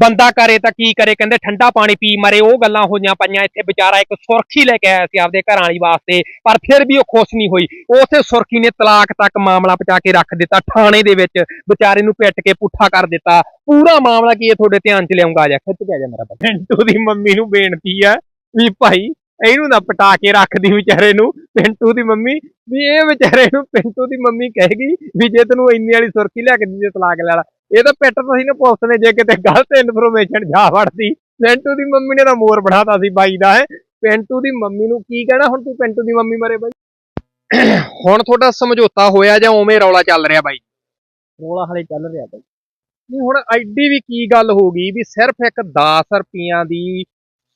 ਬੰਦਾ ਕਰੇ ਤਾਂ ਕੀ ਕਰੇ? ਕਹਿੰਦੇ ਠੰਡਾ ਪਾਣੀ ਪੀ ਮਰੇ, ਉਹ ਗੱਲਾਂ ਹੋਈਆਂ ਪਈਆਂ। ਇੱਥੇ ਵਿਚਾਰਾ ਇੱਕ ਸੁਰਖੀ ਲੈ ਕੇ ਆਇਆ ਸੀ ਆਪਦੇ ਘਰਾਂ ਵਾਲੀ ਵਾਸਤੇ, ਪਰ ਫਿਰ ਵੀ ਉਹ ਖੁਸ਼ ਨਹੀਂ ਹੋਈ। ਉਸੇ ਸੁਰਖੀ ਨੇ ਤਲਾਕ ਤੱਕ ਮਾਮਲਾ ਪਹੁੰਚਾ ਕੇ ਰੱਖ ਦਿੱਤਾ ਥਾਣੇ ਦੇ ਵਿੱਚ। ਵਿਚਾਰੇ ਨੂੰ ਪਿੱਟ ਕੇ ਪੁੱਠਾ ਕਰ ਦਿੱਤਾ। ਪੂਰਾ ਮਾਮਲਾ ਕੀ ਇਹ ਤੁਹਾਡੇ ਧਿਆਨ 'ਚ ਲਿਆਉਂਗਾ ਆ ਜਾ ਖਿੱਚ ਕੇ ਆ ਜਾ ਮੇਰਾ ਬੱਚਾ ਪਿੰਟੂ ਦੀ ਮੰਮੀ ਨੂੰ ਬੇਨਤੀ ਆ ਵੀ ਭਾਈ, ਇਹਨੂੰ ਨਾ ਪਟਾ ਕੇ ਰੱਖਦੀ ਵਿਚਾਰੇ ਨੂੰ। ਪਿੰਟੂ ਦੀ ਮੰਮੀ, ਵੀ ਇਹ ਵਿਚਾਰੇ ਨੂੰ ਪਿੰਟੂ ਦੀ ਮੰਮੀ ਕਹੇਗੀ ਵੀ ਜੇ ਤੈਨੂੰ ਇੰਨੀ ਵਾਲੀ ਸੁਰਖੀ ਲੈ ਕੇ ਦਿੱਤੀ ਤਲਾਕ ਲੈ ਲਾ। ਇਹ ਤਾਂ ਪਿੱਟ ਤੁਸੀਂ ਨੇ ਪੁਲਿਸ ਨੇ ਜੇ ਕਿਤੇ ਗਲਤ ਇਨਫੋਰਮੇਸ਼ਨ ਜਾ ਵੜਦੀ। ਪਿੰਟੂ ਦੀ ਮੰਮੀ ਨੇ ਤਾਂ ਮੋਰ ਬਣਾਤਾ ਸੀ ਬਾਈ ਦਾ ਹੈ। ਪਿੰਟੂ ਦੀ ਮੰਮੀ ਨੂੰ ਕੀ ਕਹਿਣਾ ਹੁਣ ਤੂੰ ਪਿੰਟੂ ਦੀ ਮੰਮੀ ਮਰੇ ਬਾਈ? ਹੁਣ ਤੁਹਾਡਾ ਸਮਝੌਤਾ ਹੋਇਆ ਜਾਂ ਉਵੇਂ ਰੌਲਾ ਚੱਲ ਰਿਹਾ ਬਾਈ? ਰੋਲਾ ਹਲੇ ਚੱਲ ਰਿਹਾ ਬਾਈ। ਨਹੀਂ ਹੁਣ ਐਡੀ ਵੀ ਕੀ ਗੱਲ ਹੋ ਗਈ ਵੀ ਸਿਰਫ ਇੱਕ 10 ਰੁਪਈਆਂ ਦੀ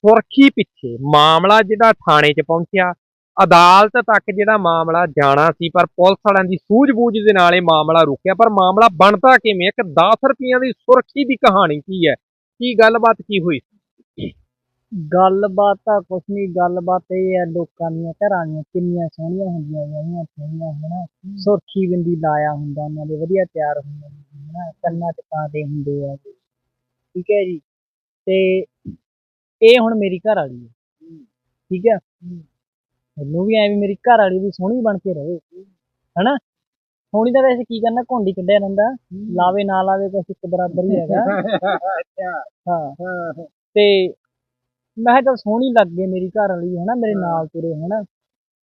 ਸੁਰਖੀ ਪਿੱਛੇ ਮਾਮਲਾ ਜਿਹੜਾ ਥਾਣੇ 'ਚ ਪਹੁੰਚਿਆ ਅਦਾਲਤ ਤੱਕ ਜਿਹੜਾ ਮਾਮਲਾ ਜਾਣਾ ਸੀ ਪਰ ਪੁਲਿਸ ਵਾਲਿਆਂ ਦੀ ਸੂਝ-ਬੂਝ ਦੇ ਨਾਲ ਇਹ ਮਾਮਲਾ ਰੁਕਿਆ। ਪਰ ਮਾਮਲਾ ਬਣਦਾ ਕਿਵੇਂ? ਇੱਕ 10 ਰੁਪਈਆਂ ਦੀ ਸੁਰਖੀ ਦੀ ਕਹਾਣੀ ਕੀ ਹੈ? ਕੀ ਗੱਲਬਾਤ ਕੀ ਹੋਈ? ਗੱਲਬਾਤ ਤਾਂ ਕੁਛ ਨਹੀਂ ਗੱਲਬਾਤ ਇਹ ਹੈ ਲੋਕਾਂ ਦੀਆਂ ਘਰਾਂ ਦੀਆਂ ਕਿੰਨੀਆਂ ਸੋਹਣੀਆਂ ਹੁੰਦੀਆਂ ਵਿਆਹੀਆਂ ਸੋਹਣੀਆਂ ਹਨਾ? ਸੁਰਖੀ ਬਿੰਦੀ ਲਾਇਆ ਹੁੰਦਾ ਉਹਨਾਂ ਦੇ ਵਧੀਆ ਤਿਆਰ ਹੁੰਦੇ ਨੇ ਹਨਾ? ਕੰਨਾਂ 'ਚ ਪਾਉਂਦੇ ਹੁੰਦੇ ਆ ਠੀਕ ਹੈ ਜੀ। ਤੇ ਇਹ ਹੁਣ ਮੇਰੀ ਘਰ ਵਾਲੀ ਹੈ। ਠੀਕ ਹੈ। ਮੈਨੂੰ ਵੀ ਐ ਵੀ ਮੇਰੀ ਘਰ ਵਾਲੀ ਵੀ ਸੋਹਣੀ ਬਣ ਕੇ ਰਹੇ। ਹਨਾ? ਸੋਹਣੀ ਤਾਂ ਵੈਸੇ ਕੀ ਕਰਨਾ ਘੁੰਡੀ ਕੱਢਿਆ ਰਹਿੰਦਾ। ਲਾਵੇ ਨਾ ਲਾਵੇ ਕੁਛ ਇੱਕ ਬਰਾਬਰ ਹੀ ਹੈਗਾ। ਹਾਂ। ਤੇ ਮੈਂ ਚੱਲ ਸੋਹਣੀ ਲੱਗ ਗਈ ਮੇਰੀ ਘਰ ਵਾਲੀ ਹਨਾ ਮੇਰੇ ਨਾਲ ਤੁਰੇ ਹਨਾ।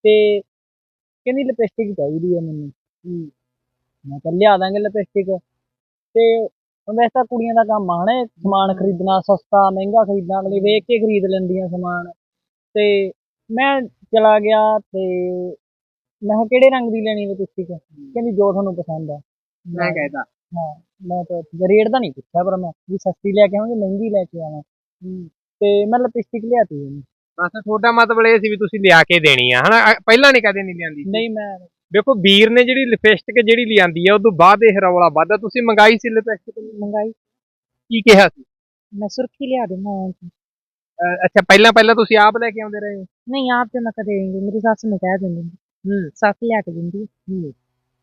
ਤੇ ਕਹਿੰਦੀ ਲਿਪਸਟਿਕ ਚਾਹੀਦੀ ਹੈ ਮੈਨੂੰ। ਮੈਂ ਕਿਹਾ ਲਿਆ ਦਾਂਗੇ ਲਿਪਸਟਿਕ ਤੇ ਵੈਸੇ ਤਾਂ ਕੁੜੀਆਂ ਦਾ ਕੰਮ ਆ ਹਨਾ ਸਮਾਨ ਖਰੀਦਣਾ ਸਸਤਾ ਮਹਿੰਗਾ ਖਰੀਦਣਾ ਅਗਲੇ ਵੇਖ ਕੇ ਖਰੀਦ ਲੈਂਦੀਆਂ ਸਮਾਨ। ਤੇ ਮੈਂ ਚਲਾ ਗਿਆ ਤੇ ਮੈਂ ਕਿਹਾ ਕਿਹੜੇ ਰੰਗ ਦੀ ਲੈਣੀ ਲਿਪਸਟਿਕ ਕਹਿੰਦੀ ਜੋ ਤੁਹਾਨੂੰ ਪਸੰਦ ਆ। ਮੈਂ ਕਹਿਦਾ ਹਾਂ ਮੈਂ ਤਾਂ ਰੇਟ ਦਾ ਨਹੀਂ ਪੁੱਛਿਆ ਪਰ ਮੈਂ ਵੀ ਸਸਤੀ ਲੈ ਕੇ ਆਵਾਂਗੀ ਮਹਿੰਗੀ ਲੈ ਕੇ ਆਵਾਂ। ਤੇ ਮੈਂ ਲਿਪਸਟਿਕ ਲਿਆਤੀ ਉਹਨੂੰ ਬਸ ਤੁਹਾਡਾ ਮਤਲਬ ਇਹ ਸੀ ਵੀ ਤੁਸੀਂ ਲਿਆ ਕੇ ਦੇਣੀ ਆ ਹਨਾ? ਪਹਿਲਾਂ ਨਹੀਂ ਕਦੇ ਨਹੀਂ ਲਿਆਂਦੀ। ਨਹੀਂ ਮੈਂ ਦੇਖੋ ਵੀਰ ਨੇ ਜਿਹੜੀ ਲਿਪਸਟਿਕ ਜਿਹੜੀ ਲਿਆਂਦੀ ਆ ਉਦੋਂ ਬਾਅਦ ਇਹ ਰੌਲਾ ਵੱਧਦਾ। ਤੁਸੀਂ ਮੰਗਾਈ ਸੀ ਲਿਪਸਟਿਕ? ਮੰਗਾਈ। ਕੀ ਕਿਹਾ ਸੀ? ਮੈਂ ਸੁਰਖੀ ਲਿਆ ਦੇਣਾ ਅੱਛਾ ਪਹਿਲਾਂ ਪਹਿਲਾਂ ਤੁਸੀਂ ਆਪ ਲੈ ਕੇ ਆਉਂਦੇ ਰਹੇ? ਨਹੀਂ ਆਪ ਤੇ ਮੈਂ ਕਦੇ ਨਹੀਂ ਮੇਰੀ ਸੱਸ ਨੂੰ ਕਹਿ ਦਿੰਦੀ ਹੂੰ। ਸੱਸ ਲਿਆ ਕੇ ਦਿੰਦੀ ਹੈ।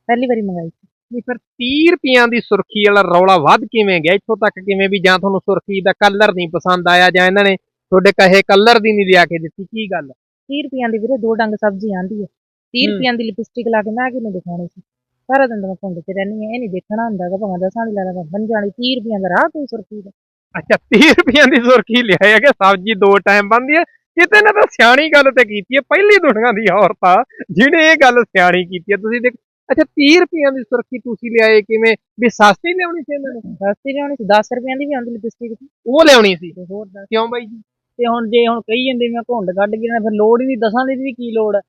ਪਹਿਲੀ ਵਾਰੀ ਮੰਗਾਈ ਸੀ। ਨਹੀਂ ਫਿਰ 30 ਰੁਪਈਆਂ ਦੀ ਸੁਰਖੀ ਵਾਲਾ ਰੌਲਾ ਵੱਧ ਕਿਵੇਂ ਗਿਆ? ਇੱਥੋਂ ਤੱਕ ਕਿਵੇਂ ਵੀ ਜਾਂ ਤੁਹਾਨੂੰ ਸੁਰਖੀ ਦਾ ਕਲਰ ਨਹੀਂ ਪਸੰਦ ਆਇਆ ਜਾਂ ਇਹਨਾਂ ਨੇ ਤੁਹਾਡੇ ਕਹੇ ਕਲਰ ਦੀ ਨਹੀਂ ਲਿਆ ਕੇ ਦਿੱਤੀ? ਕੀ ਗੱਲ? 30 ਰੁਪਈਆਂ ਦੀ ਵੀਰੇ ਦੋ ਡੰਗ ਸਬਜ਼ੀ ਆਂਦੀ ਹੈ 30 ਹੂੰ। ਰੁਪਈਆਂ ਦੀ ਲਿਪਸਟਿਕ ਲਾ ਕੇ ਮੈਂ ਕਿਹਨੂੰ ਦਿਖਾਉਣੀ ਸੀ? ਸਾਰਾ ਦਿਨ ਤਾਂ ਮੈਂ ਭੁੰਡ ਚ ਰਹਿੰਦੀ ਹਾਂ ਇਹ ਨਹੀਂ ਦੇਖਣਾ ਹੁੰਦਾ ਕਿ ਭਾਵੇਂ ਦਸਾਂ ਦੀ ਲਾ ਲਾ ਬਣ ਜਾਣੀ 30 ਰੁਪਈਆਂ ਦਾ ਰਾਹ ਕੋਈ ਸੁਰਖੀ ਦਾ। ਅੱਛਾ 30 ਰੁਪਈਆਂ ਦੀ ਸੁਰਖੀ ਲਿਆਇਆ ਕਿ ਸਬਜ਼ੀ ਦੋ ਟਾਈਮ ਬਣਦੀ ਹੈ। ਕਿਤੇ ਨਾ ਤਾਂ ਸਿਆਣੀ ਗੱਲ ਤੇ ਕੀਤੀ ਹੈ ਪਹਿਲੀ ਦੁਨੀਆਂ ਦੀ ਔਰਤ ਆ ਜਿਹਨੇ ਇਹ ਗੱਲ ਸਿਆਣੀ ਕੀਤੀ ਹੈ। ਤੁਸੀਂ ਦੇਖ ਅੱਛਾ 30 ਰੁਪਈਆਂ ਦੀ ਸੁਰਖੀ ਤੁਸੀਂ ਲਿਆਏ ਕਿਵੇਂ? ਵੀ ਸਸਤੀ ਲਿਆਉਣੀ ਸੀ ਇਹਨਾਂ ਨੇ? ਸਸਤੀ ਲਿਆਉਣੀ ਸੀ 10 ਰੁਪਈਆਂ ਦੀ ਵੀ ਆਉਂਦੀ ਲਿਪਸਟਿਕ ਉਹ ਲਿਆਉਣੀ ਸੀ? ਹੋਰ ਦੱਸ। ਕਿਉਂ ਬਾਈ ਜੀ? ਤੇ ਹੁਣ ਜੇ ਹੁਣ ਕਹੀ ਜਾਂਦੇ ਮੈਂ ਘੁੰਡ ਕੱਢ ਨਾ ਫਿਰ ਲੋੜ ਹੀ ਨਹੀਂ ਦਸਾਂ ਦੀ ਵੀ ਕੀ ਲੋੜ ਹੈ?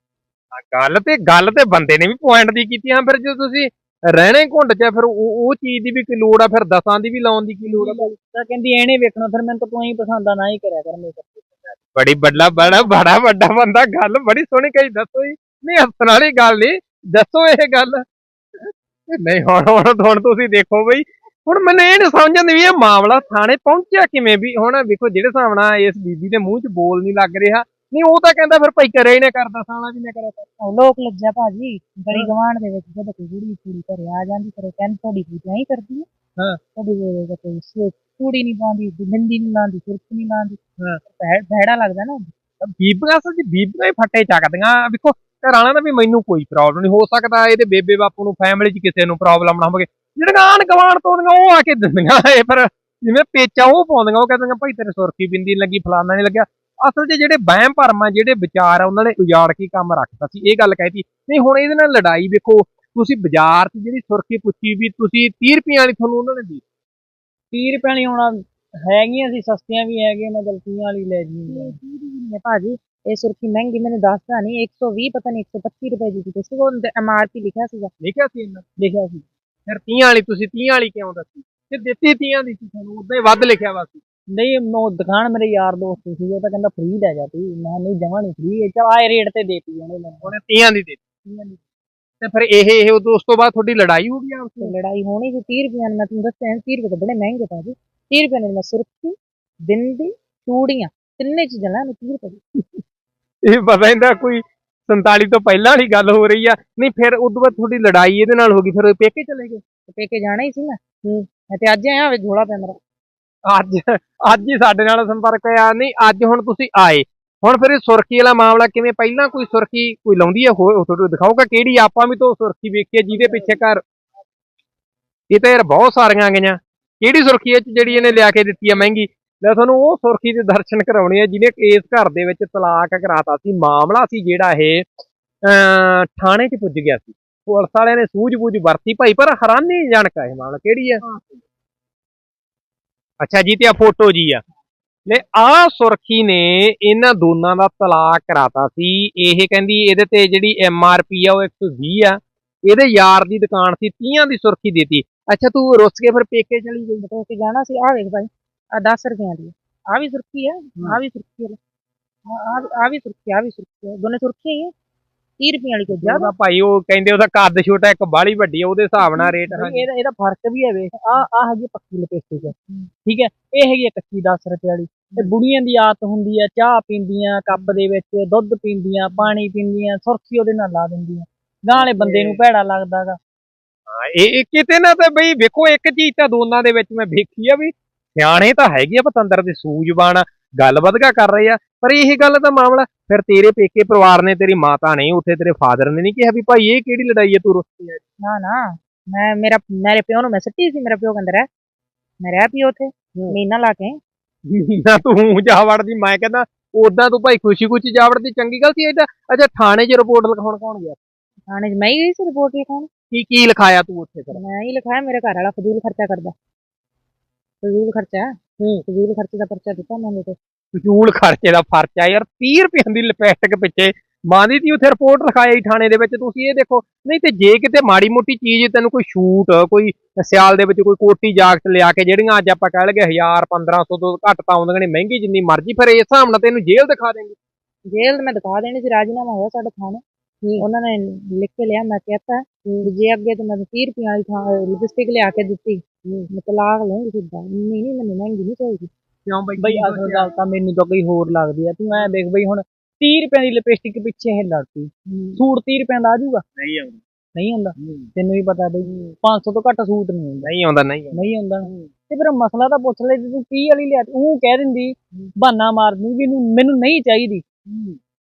ਆ ਗੱਲ ਤੇ ਗੱਲ ਤੇ ਬੰਦੇ ਨੇ ਵੀ ਪੁਆਇੰਟ ਦੀ ਕੀਤੀ ਹਾਂ ਫਿਰ ਜੇ ਤੁਸੀਂ ਰਹਿਣੇ ਘੁੰਡ ਚ ਫਿਰ ਉਹ ਚੀਜ਼ ਦੀ ਵੀ ਕੀ ਲੋੜ ਆ ਫਿਰ ਦਸਾਂ ਦੀ ਵੀ ਲਾਉਣ ਦੀ ਕੀ ਲੋੜ ਆ ਤਾਂ ਕਹਿੰਦੀ ਐਨੇ ਵੇਖਣਾ ਫਿਰ ਮੈਨੂੰ ਤਾਂ ਤੂੰ ਹੀ ਪਸੰਦ ਆ ਨਾ ਹੀ ਕਰਿਆ ਕਰ ਮੇਕਅਪ ਬੜੀ ਵੱਡਾ ਬੜਾ ਬੜਾ ਵੱਡਾ ਬੰਦਾ ਗੱਲ ਬੜੀ ਸੋਹਣੀ ਕਹੀ ਦੱਸੋ ਜੀ। ਨਹੀਂ ਹੱਸਣ ਵਾਲੀ ਗੱਲ ਨਹੀਂ ਦੱਸੋ ਇਹ ਗੱਲ। ਨਹੀਂ ਹੁਣ ਹੁਣ ਹੁਣ ਤੁਸੀਂ ਦੇਖੋ ਬਈ ਹੁਣ ਮੈਨੂੰ ਇਹ ਨਹੀਂ ਸਮਝ ਆਉਂਦੀ ਵੀ ਇਹ ਮਾਮਲਾ ਥਾਣੇ ਪਹੁੰਚਿਆ ਕਿਵੇਂ ਵੀ। ਹੁਣ ਵੇਖੋ ਜਿਹੜੇ ਹਿਸਾਬ ਨਾਲ ਇਸ ਬੀਬੀ ਦੇ ਮੂੰਹ 'ਚ ਬੋਲ ਨਹੀਂ ਲੱਗ ਰਿਹਾ ਨਹੀਂ ਉਹ ਤਾਂ ਕਹਿੰਦਾ ਫਿਰ ਭਾਈ ਕਰੇ ਹੀ ਨਾ ਕਰਦਾ ਸਾਲਾ ਵੀ ਨਾ ਕਰਿਆ ਕਰ। ਲੋਕ ਲੱਜਾ ਭਾਜੀ ਗਲੀ ਗਵਾਂਢ ਦੇ ਵਿੱਚ ਜਦੋਂ ਕੋਈ ਕੁੜੀ ਕੁੜੀ ਘਰੇ ਆ ਜਾਂਦੀ ਫਿਰ ਕਹਿੰਦੀ ਤੁਹਾਡੀ ਪੂਜਾ ਹੀ ਕਰਦੀ ਹੈ। ਹਾਂ। ਤੁਹਾਡੀ ਵੇਲੇ ਕੋਈ ਸੂ- ਕੁੜੀ ਨਹੀਂ ਪਾਉਂਦੀ ਬਿੰਦੀ ਨਹੀਂ ਲਾਉਂਦੀ ਸੁਰਖ ਨਹੀਂ ਲਾਉਂਦੀ। ਹਾਂ। ਭੈੜਾ ਲੱਗਦਾ ਨਾ। ਬੀਬੀਆਂ ਅਸਲ 'ਚ ਬੀਬੀਆਂ ਹੀ ਫੱਟੇ ਚੱਕਦੀਆਂ। ਵੇਖੋ ਘਰਾਣਾ ਦਾ ਵੀ ਮੈਨੂੰ ਕੋਈ ਪ੍ਰੋਬਲਮ ਨਹੀਂ। ਹੋ ਸਕਦਾ ਇਹਦੇ ਬੇਬੇ ਬਾਪੂ ਨੂੰ ਫੈਮਿਲੀ 'ਚ ਕਿਸੇ ਨੂੰ ਪ੍ਰੋਬਲਮ ਨਾ ਹੋਵੇ। ਜਿਹੜੀਆਂ ਆਣ ਗਵਾਣ ਤੋਂ ਉਹ ਆ ਕੇ ਦਿੰਦੀਆਂ। ਇਹ ਫਿਰ ਜਿਵੇਂ ਪੇਚਾ ਉਹ ਪਾਉਂਦੀਆਂ ਉਹ ਕਹਿੰਦੀਆਂ ਭਾਈ ਤੇਰੇ ਸੁਰਖੀ ਬਿੰਦੀ ਲੱਗੀ ਫਲਾਨਾ ਨਹੀਂ ਲੱਗਿਆ। ਅਸਲ 'ਚ ਜਿਹੜੇ ਵਹਿਮ ਭਰਮ ਆ ਜਿਹੜੇ ਵਿਚਾਰ ਆ ਉਹਨਾਂ ਨੇ ਉਜਾੜ ਕੇ ਕੰਮ ਰੱਖਤਾ ਸੀ। ਇਹ ਗੱਲ ਕਹਿਤੀ। ਨਹੀਂ ਹੁਣ ਇਹਦੇ ਨਾਲ ਲੜਾਈ ਵੇਖੋ। ਤੁਸੀਂ ਬਾਜ਼ਾਰ 'ਚ ਜਿਹੜੀ ਸੁਰਖੀ ਪੁੱਛੀ ਵੀ ਤੁਸੀਂ 30 ਰੁਪਈਆਂ ਵਾਲੀ ਤੁਹਾਨੂੰ ਉਹਨਾਂ ਨੇ ਦੀ 30 ਰੁਪਏ ਵਾਲੀ ਹੁਣ ਹੈਗੀਆਂ ਸੀ ਸਸਤੀਆਂ ਵੀ ਹੈਗੀਆਂ ਮੈਂ ਗਲਤੀਆਂ ਵਾਲੀ ਲੈ ਜੀ ਭਾਜੀ। ਇਹ ਸੁਰਖੀ ਮਹਿੰਗੀ ਮੈਨੂੰ ਦੱਸਦਾ ਨਹੀਂ। 120 ਪਤਾ ਨਹੀਂ 125 ਰੁਪਏ ਦੀ ਸੀ। ਸੀ ਉਹ ਐਮਆਰਪੀ ਲਿਖਿਆ ਸੀਗਾ। ਲਿਖਿਆ ਸੀ ਇਹਨਾਂ ਲਿਖਿਆ ਸੀ। ਫਿਰ 30 ਵਾਲੀ ਤੁਸੀਂ 30 ਵਾਲੀ ਕਿਉਂ ਦੱਸੀ? ਤੇ ਦਿੱਤੀ 30 ਦੀ ਸੀ ਤੁਹਾਨੂੰ ਉਦਾਂ ਹੀ ਵੱਧ ਲਿਖਿਆ ਵਾ ਸੀ। ਨਹੀਂ ਉਹ ਦੁਕਾਨ ਮੇਰੇ ਯਾਰ ਦੋਸਤ ਸੀ ਉਹ ਤਾਂ ਕਹਿੰਦਾ ਫ੍ਰੀ ਲੈ ਜਾ ਤੂੰ। ਮੈਂ ਨਹੀਂ ਜਮਾ ਨਹੀਂ ਫ੍ਰੀ ਚਲ ਆਏ ਰੇਟ ਤੇ ਦੇਤੀ ਉਹਨੇ ਮੈਨੂੰ। ਉਹਨੇ 30 ਦੀ ਦਿੱਤੀ। ਤੇ ਫਿਰ ਇਹ ਇਹ ਉਸ ਤੋਂ ਬਾਅਦ ਤੁਹਾਡੀ ਲੜਾਈ ਹੋ ਗਈ ਆਪਸ ਲੜਾਈ ਹੋਣੀ ਸੀ 30 ਰੁਪਏ ਨਾਲ ਮੈਂ ਤੁਹਾਨੂੰ ਦੱਸਿਆ 30 ਰੁਪਏ ਤਾਂ ਬੜੇ ਮਹਿੰਗੇ ਭਾਜੀ 30 ਰੁਪਏ ਨਾਲ ਮੈਂ ਸੁਰਖੀ ਬਿੰਦੀ ਚੂੜੀਆਂ ਤਿੰਨੇ ਚੀਜ਼ਾਂ ਲੈਣ 30 ਰੁਪਏ ਦੀ। ਇਹ ਪਤਾ ਇਹਦਾ ਕੋਈ 47 ਤੋਂ ਪਹਿਲਾਂ ਵਾਲੀ ਗੱਲ ਹੋ ਰਹੀ ਆ। ਨਹੀਂ ਫਿਰ ਉਦੋਂ ਬਾਅਦ ਤੁਹਾਡੀ ਲੜਾਈ ਇਹਦੇ ਨਾਲ ਹੋ ਗਈ। ਫਿਰ ਉਹ ਪੇਕੇ ਚਲੇ ਗਏ? ਪੇਕੇ ਜਾਣਾ ਹੀ ਸੀ ਨਾ। ਹੂੰ ਮੈਂ ਤੇ ਅੱਜ ਆਇਆ ਵੇ ਝੋਲਾ ਪਿਆ ਮੇਰਾ। ਅੱਜ ਅੱਜ ਹੀ ਸਾਡੇ ਨਾਲ ਸੰਪਰਕ ਹੋਇਆ, ਨਹੀਂ, ਅੱਜ ਹੁਣ ਤੁਸੀਂ ਆਏ। ਹੁਣ ਫਿਰ ਇਹ ਸੁਰਖੀ ਵਾਲਾ ਮਾਮਲਾ ਕਿਵੇਂ? ਪਹਿਲਾਂ ਕੋਈ ਸੁਰਖੀ ਕੋਈ ਲਾਉਂਦੀ ਹੈ? ਤੁਹਾਨੂੰ ਦਿਖਾਊਗਾ ਕਿਹੜੀ? ਆਪਾਂ ਵੀ ਤਾਂ ਸੁਰਖੀ ਵੇਖੀ ਜਿਹਦੇ ਪਿੱਛੇ ਘਰ। ਇਹ ਤਾਂ ਯਾਰ ਬਹੁਤ ਸਾਰੀਆਂ ਗਈਆਂ। ਕਿਹੜੀ ਸੁਰਖੀ ਚ ਜਿਹੜੀ ਇਹਨੇ ਲਿਆ ਕੇ ਦਿੱਤੀ ਹੈ ਮਹਿੰਗੀ। ਮੈਂ ਤੁਹਾਨੂੰ ਉਹ ਸੁਰਖੀ ਦੇ ਦਰਸ਼ਨ ਕਰਾਉਣੇ ਆ, ਜਿਹਨੇ ਇਸ ਘਰ ਦੇ ਵਿੱਚ ਤਲਾਕ ਕਰਾਤਾ ਸੀ। ਮਾਮਲਾ ਸੀ ਜਿਹੜਾ ਇਹ, ਅਹ, ਥਾਣੇ 'ਚ ਪੁੱਜ ਗਿਆ ਸੀ। ਪੁਲਿਸ ਵਾਲਿਆਂ ਨੇ ਸੂਝ-ਬੂਝ ਵਰਤੀ ਭਾਈ, ਪਰ ਹੈਰਾਨੀ ਜਾਣਕਾ ਇਹ ਮਾਮਲਾ। ਕਿਹੜੀ ਹੈ। ਅੱਛਾ ਜੀ ਤੇ ਆ ਫੋਟੋ ਜੀ ਆ। ਲੈ ਆ ਸੁਰਖੀ ਨੇ ਇਹਨਾਂ ਦੋਨਾਂ ਦਾ ਤਲਾਕ ਕਰਾਤਾ ਸੀ। ਇਹ ਕਹਿੰਦੀ ਇਹਦੇ ਤੇ ਜਿਹੜੀ ਐਮ ਆਰ ਪੀ ਆ ਉਹ 120 ਆ। ਇਹਦੇ ਯਾਰ ਦੀ ਦੁਕਾਨ ਸੀ 30 ਦੀ ਸੁਰਖੀ ਦੇਤੀ। ਅੱਛਾ ਤੂੰ ਰੁੱਸ ਕੇ ਫਿਰ ਪੇਕੇ ਚਲੀ ਗਈ। ਬਤਾ ਕੇ ਜਾਣਾ ਸੀ। ਆ ਵੇਖ ਭਾਈ ਆ 10 ਰੁਪਈਆਂ ਦੀ ਆ। ਵੀ ਸੁਰਖੀ ਹੈ। ਆ ਵੀ ਸੁਰਖੀ ਆ। ਆ ਵੀ ਸੁਰਖੀ ਆ ਵੀ ਸੁਰਖੀ ਦੋਨੇ ਸੁਰਖੀ ਹੀ ਹੈ 30 ਰੁਪਈਆਂ ਵਾਲੀ ਕੋਈ ਜ਼ਿਆਦਾ ਉਹਦਾ ਭਾਈ ਉਹ ਕਹਿੰਦੇ ਉਹਦਾ ਕੱਦ ਛੋਟਾ ਇੱਕ ਬਾਲੀ ਵੱਡੀ ਆ ਉਹਦੇ ਹਿਸਾਬ ਨਾਲ ਰੇਟ ਬਈ ਇਹਦਾ ਇਹਦਾ ਫ਼ਰਕ ਵੀ ਹੈ ਵੇਖ ਆ ਆ ਹੈਗੀ ਪੱਕੀ ਲਪੇਸਟਿਕ ਠੀਕ ਹੈ ਇਹ ਹੈਗੀ ਕੱਚੀ 10 ਰੁਪਏ ਵਾਲੀ। ਤੇ ਬੁੜੀਆਂ ਦੀ ਆਦਤ ਹੁੰਦੀ ਹੈ ਚਾਹ ਪੀਂਦੀਆਂ ਕੱਪ ਦੇ ਵਿੱਚ ਦੁੱਧ ਪੀਂਦੀਆਂ ਪਾਣੀ ਪੀਂਦੀਆਂ ਸੁਰਖੀ ਉਹਦੇ ਨਾਲ ਲਾ ਦਿੰਦੀਆਂ। ਗਾਂ ਵਾਲੇ ਬੰਦੇ ਨੂੰ ਭੈੜਾ ਲੱਗਦਾਗਾ ਹਾਂ, ਇਹ ਇਹ ਕਿਤੇ ਨਾ ਤਾਂ ਬਈ ਵੇਖੋ ਇੱਕ ਚੀਜ਼ ਤਾਂ ਦੋਨਾਂ ਦੇ ਵਿੱਚ ਮੈਂ ਵੇਖੀ ਆ ਵੀ ਸਿਆਣੇ ਤਾਂ ਹੈਗੇ ਆ ਪਤੰਦਰ ਦੇ ਸੂਝਵਾਨ। ਆ, ਗੱਲ ਵਧਗਾ ਕਰ ਰਹੇ ਆ? ਪਰ ਇਹ ਗੱਲ ਦਾ ਮਾਮਲਾ ਫਿਰ ਤੇਰੇ ਪੇਕੇ ਪਰਿਵਾਰ ਨੇ ਤੇਰੀ ਮਾਤਾ ਨੇ ਉੱਥੇ ਤੇਰੇ ਫਾਦਰ ਨੇ ਨਹੀਂ ਕਿਹਾ ਵੀ ਭਾਈ ਇਹ ਕਿਹੜੀ ਲੜਾਈ ਹੈ ਤੂੰ ਰੁੱਸੀ ਆ ਨਾ ਨਾ ਮੈਂ ਮੇਰਾ ਮੇਰੇ ਪਿਓ ਨੂੰ ਮੈਂ ਸੱਟੀ ਸੀ ਮੇਰਾ ਪਿਓ ਕਹਿੰਦਾ ਰਹਿ ਮੈਂ ਰਹਿ ਪਿਓ ਉੱਥੇ ਮਹੀਨਾ ਲਾ ਕੇ। ਨਾ ਤੂੰ ਜਾ ਵੜਦੀ ਮੈਂ ਕਹਿੰਦਾ ਉਦਾਂ ਤੂੰ ਭਾਈ ਖੁਸ਼ੀ ਖੁਸ਼ੀ ਜਾ ਵੜਦੀ ਚੰਗੀ ਗੱਲ ਸੀ ਇਹਦਾ ਅੱਛਾ ਥਾਣੇ 'ਚ ਰਿਪੋਰਟ ਲਿਖਾਉਣ ਕੌਣ ਗਿਆ? ਥਾਣੇ 'ਚ ਮੈਂ ਹੀ ਗਈ ਸੀ ਰਿਪੋਰਟ ਲਿਖਾਉਣ। ਕੀ ਕੀ ਲਿਖਾਇਆ ਤੂੰ ਉੱਥੇ ਫਿਰ? ਮੈਂ ਹੀ ਲਿਖਾਇਆ ਮੇਰੇ ਘਰ ਵਾਲਾ ਫਜ਼ੂਲ ਖਰਚਾ ਕਰਦਾ। ਫਜ਼ੂਲ ਖਰਚਾ? ਫਜ਼ੂਲ ਖਰਚੇ ਦਾ ਪਰਚਾ ਦਿੱਤਾ ਮੈਨੂੰ ਤੇ। ਫਜ਼ੂਲ ਖਰਚੇ ਦਾ ਫਰਚਾ ਯਾਰ 30 ਰੁਪਏ ਦੀ ਲਿਪਸਟਿਕ ਪਿੱਛੇ ਮਾਂਦੀ ਤੀ ਉੱਥੇ ਰਿਪੋਰਟ ਲਿਖਾਈ ਥਾਣੇ ਦੇ ਵਿੱਚ। ਤੁਸੀਂ ਇਹ ਦੇਖੋ ਨਹੀਂ ਤੇ ਜੇ ਕਿਤੇ ਮਾੜੀ ਮੋਟੀ ਚੀਜ਼ ਤੈਨੂੰ ਕੋਈ ਸ਼ੂਟ ਕੋਈ ਸਿਆਲ ਦੇ ਵਿੱਚ ਕੋਈ ਕੋਟੀ ਜਾਕਟ ਲਿਆ ਕੇ ਜਿਹੜੀਆਂ ਅੱਜ ਆਪਾਂ ਕਹਿ ਲਗੇ 1000 1500 ਤੋਂ ਘੱਟ ਤਾਂ ਆਉਂਦੀਆਂ ਨੇ ਮਹਿੰਗੀ ਜਿੰਨੀ ਮਰਜ਼ੀ ਫਿਰ ਇਸ ਹਿਸਾਬ ਨਾਲ ਤੈਨੂੰ ਜੇਲ੍ਹ ਦਿਖਾ ਦੇਣਗੇ। ਜੇਲ੍ਹ ਮੈਂ ਦਿਖਾ ਦੇਣੀ ਸੀ ਰਾਜੀਨਾਮਾ ਹੋਇਆ ਸਾਡੇ ਥਾਣੇ। ਉਹਨਾਂ ਨੇ ਲਿਖ ਕੇ ਲਿਆ ਮੈਂ ਕਹਤਾ ਵੀ ਜੇ ਅੱਗੇ ਤੇ ਮੈਂ 30 ਰੁਪਏ ਵਾਲੀ ਥਾਂ ਲਿਪਸਟਿਕ ਲਿਆ ਕੇ ਦਿੱਤੀ ਮੈਂ ਤਲਾਕ ਸਿੱਧਾ ਨਹੀਂ ਨਹੀਂ ਮੈਨੂੰ ਮਹਿੰਗੀ ਨਹੀਂ ਚਾਹੀਦੀ। ਕਿਉਂ ਬਈ? ਬਈ ਅਸਲ ਗੱਲ ਤਾਂ ਮੈਨੂੰ ਤਾਂ ਕੋਈ ਹੋਰ ਲੱਗਦੀ ਆ। ਤੂੰ ਐ ਦੇਖ ਬਈ ਹੁਣ 30 ਰੁਪਏ ਦੀ ਲਿਪਸਟਿਕ ਪਿੱਛੇ ਇਹ ਲੜਦੀ ਸੂਟ 30 ਰੁਪਏ ਦਾ ਆ ਜਾਊਗਾ? ਨਹੀਂ ਆਉਂਦਾ। ਨਹੀਂ ਹੁੰਦਾ ਤੈਨੂੰ ਵੀ ਪਤਾ ਬਈ 500 ਤੋਂ ਘੱਟ ਸੂਟ ਨਹੀਂ ਹੁੰਦਾ ਨਹੀਂ ਆਉਂਦਾ ਨਹੀਂ ਨਹੀਂ ਹੁੰਦਾ ਤੇ ਫਿਰ ਮਸਲਾ ਤਾਂ ਪੁੱਛ ਲੈ ਜੇ ਤੂੰ 30 ਵਾਲੀ ਲਿਆ ਉਹ ਕਹਿ ਦਿੰਦੀ ਬਹਾਨਾ ਮਾਰਦੀ ਵੀ ਮੈਨੂੰ ਨਹੀਂ ਚਾਹੀਦੀ।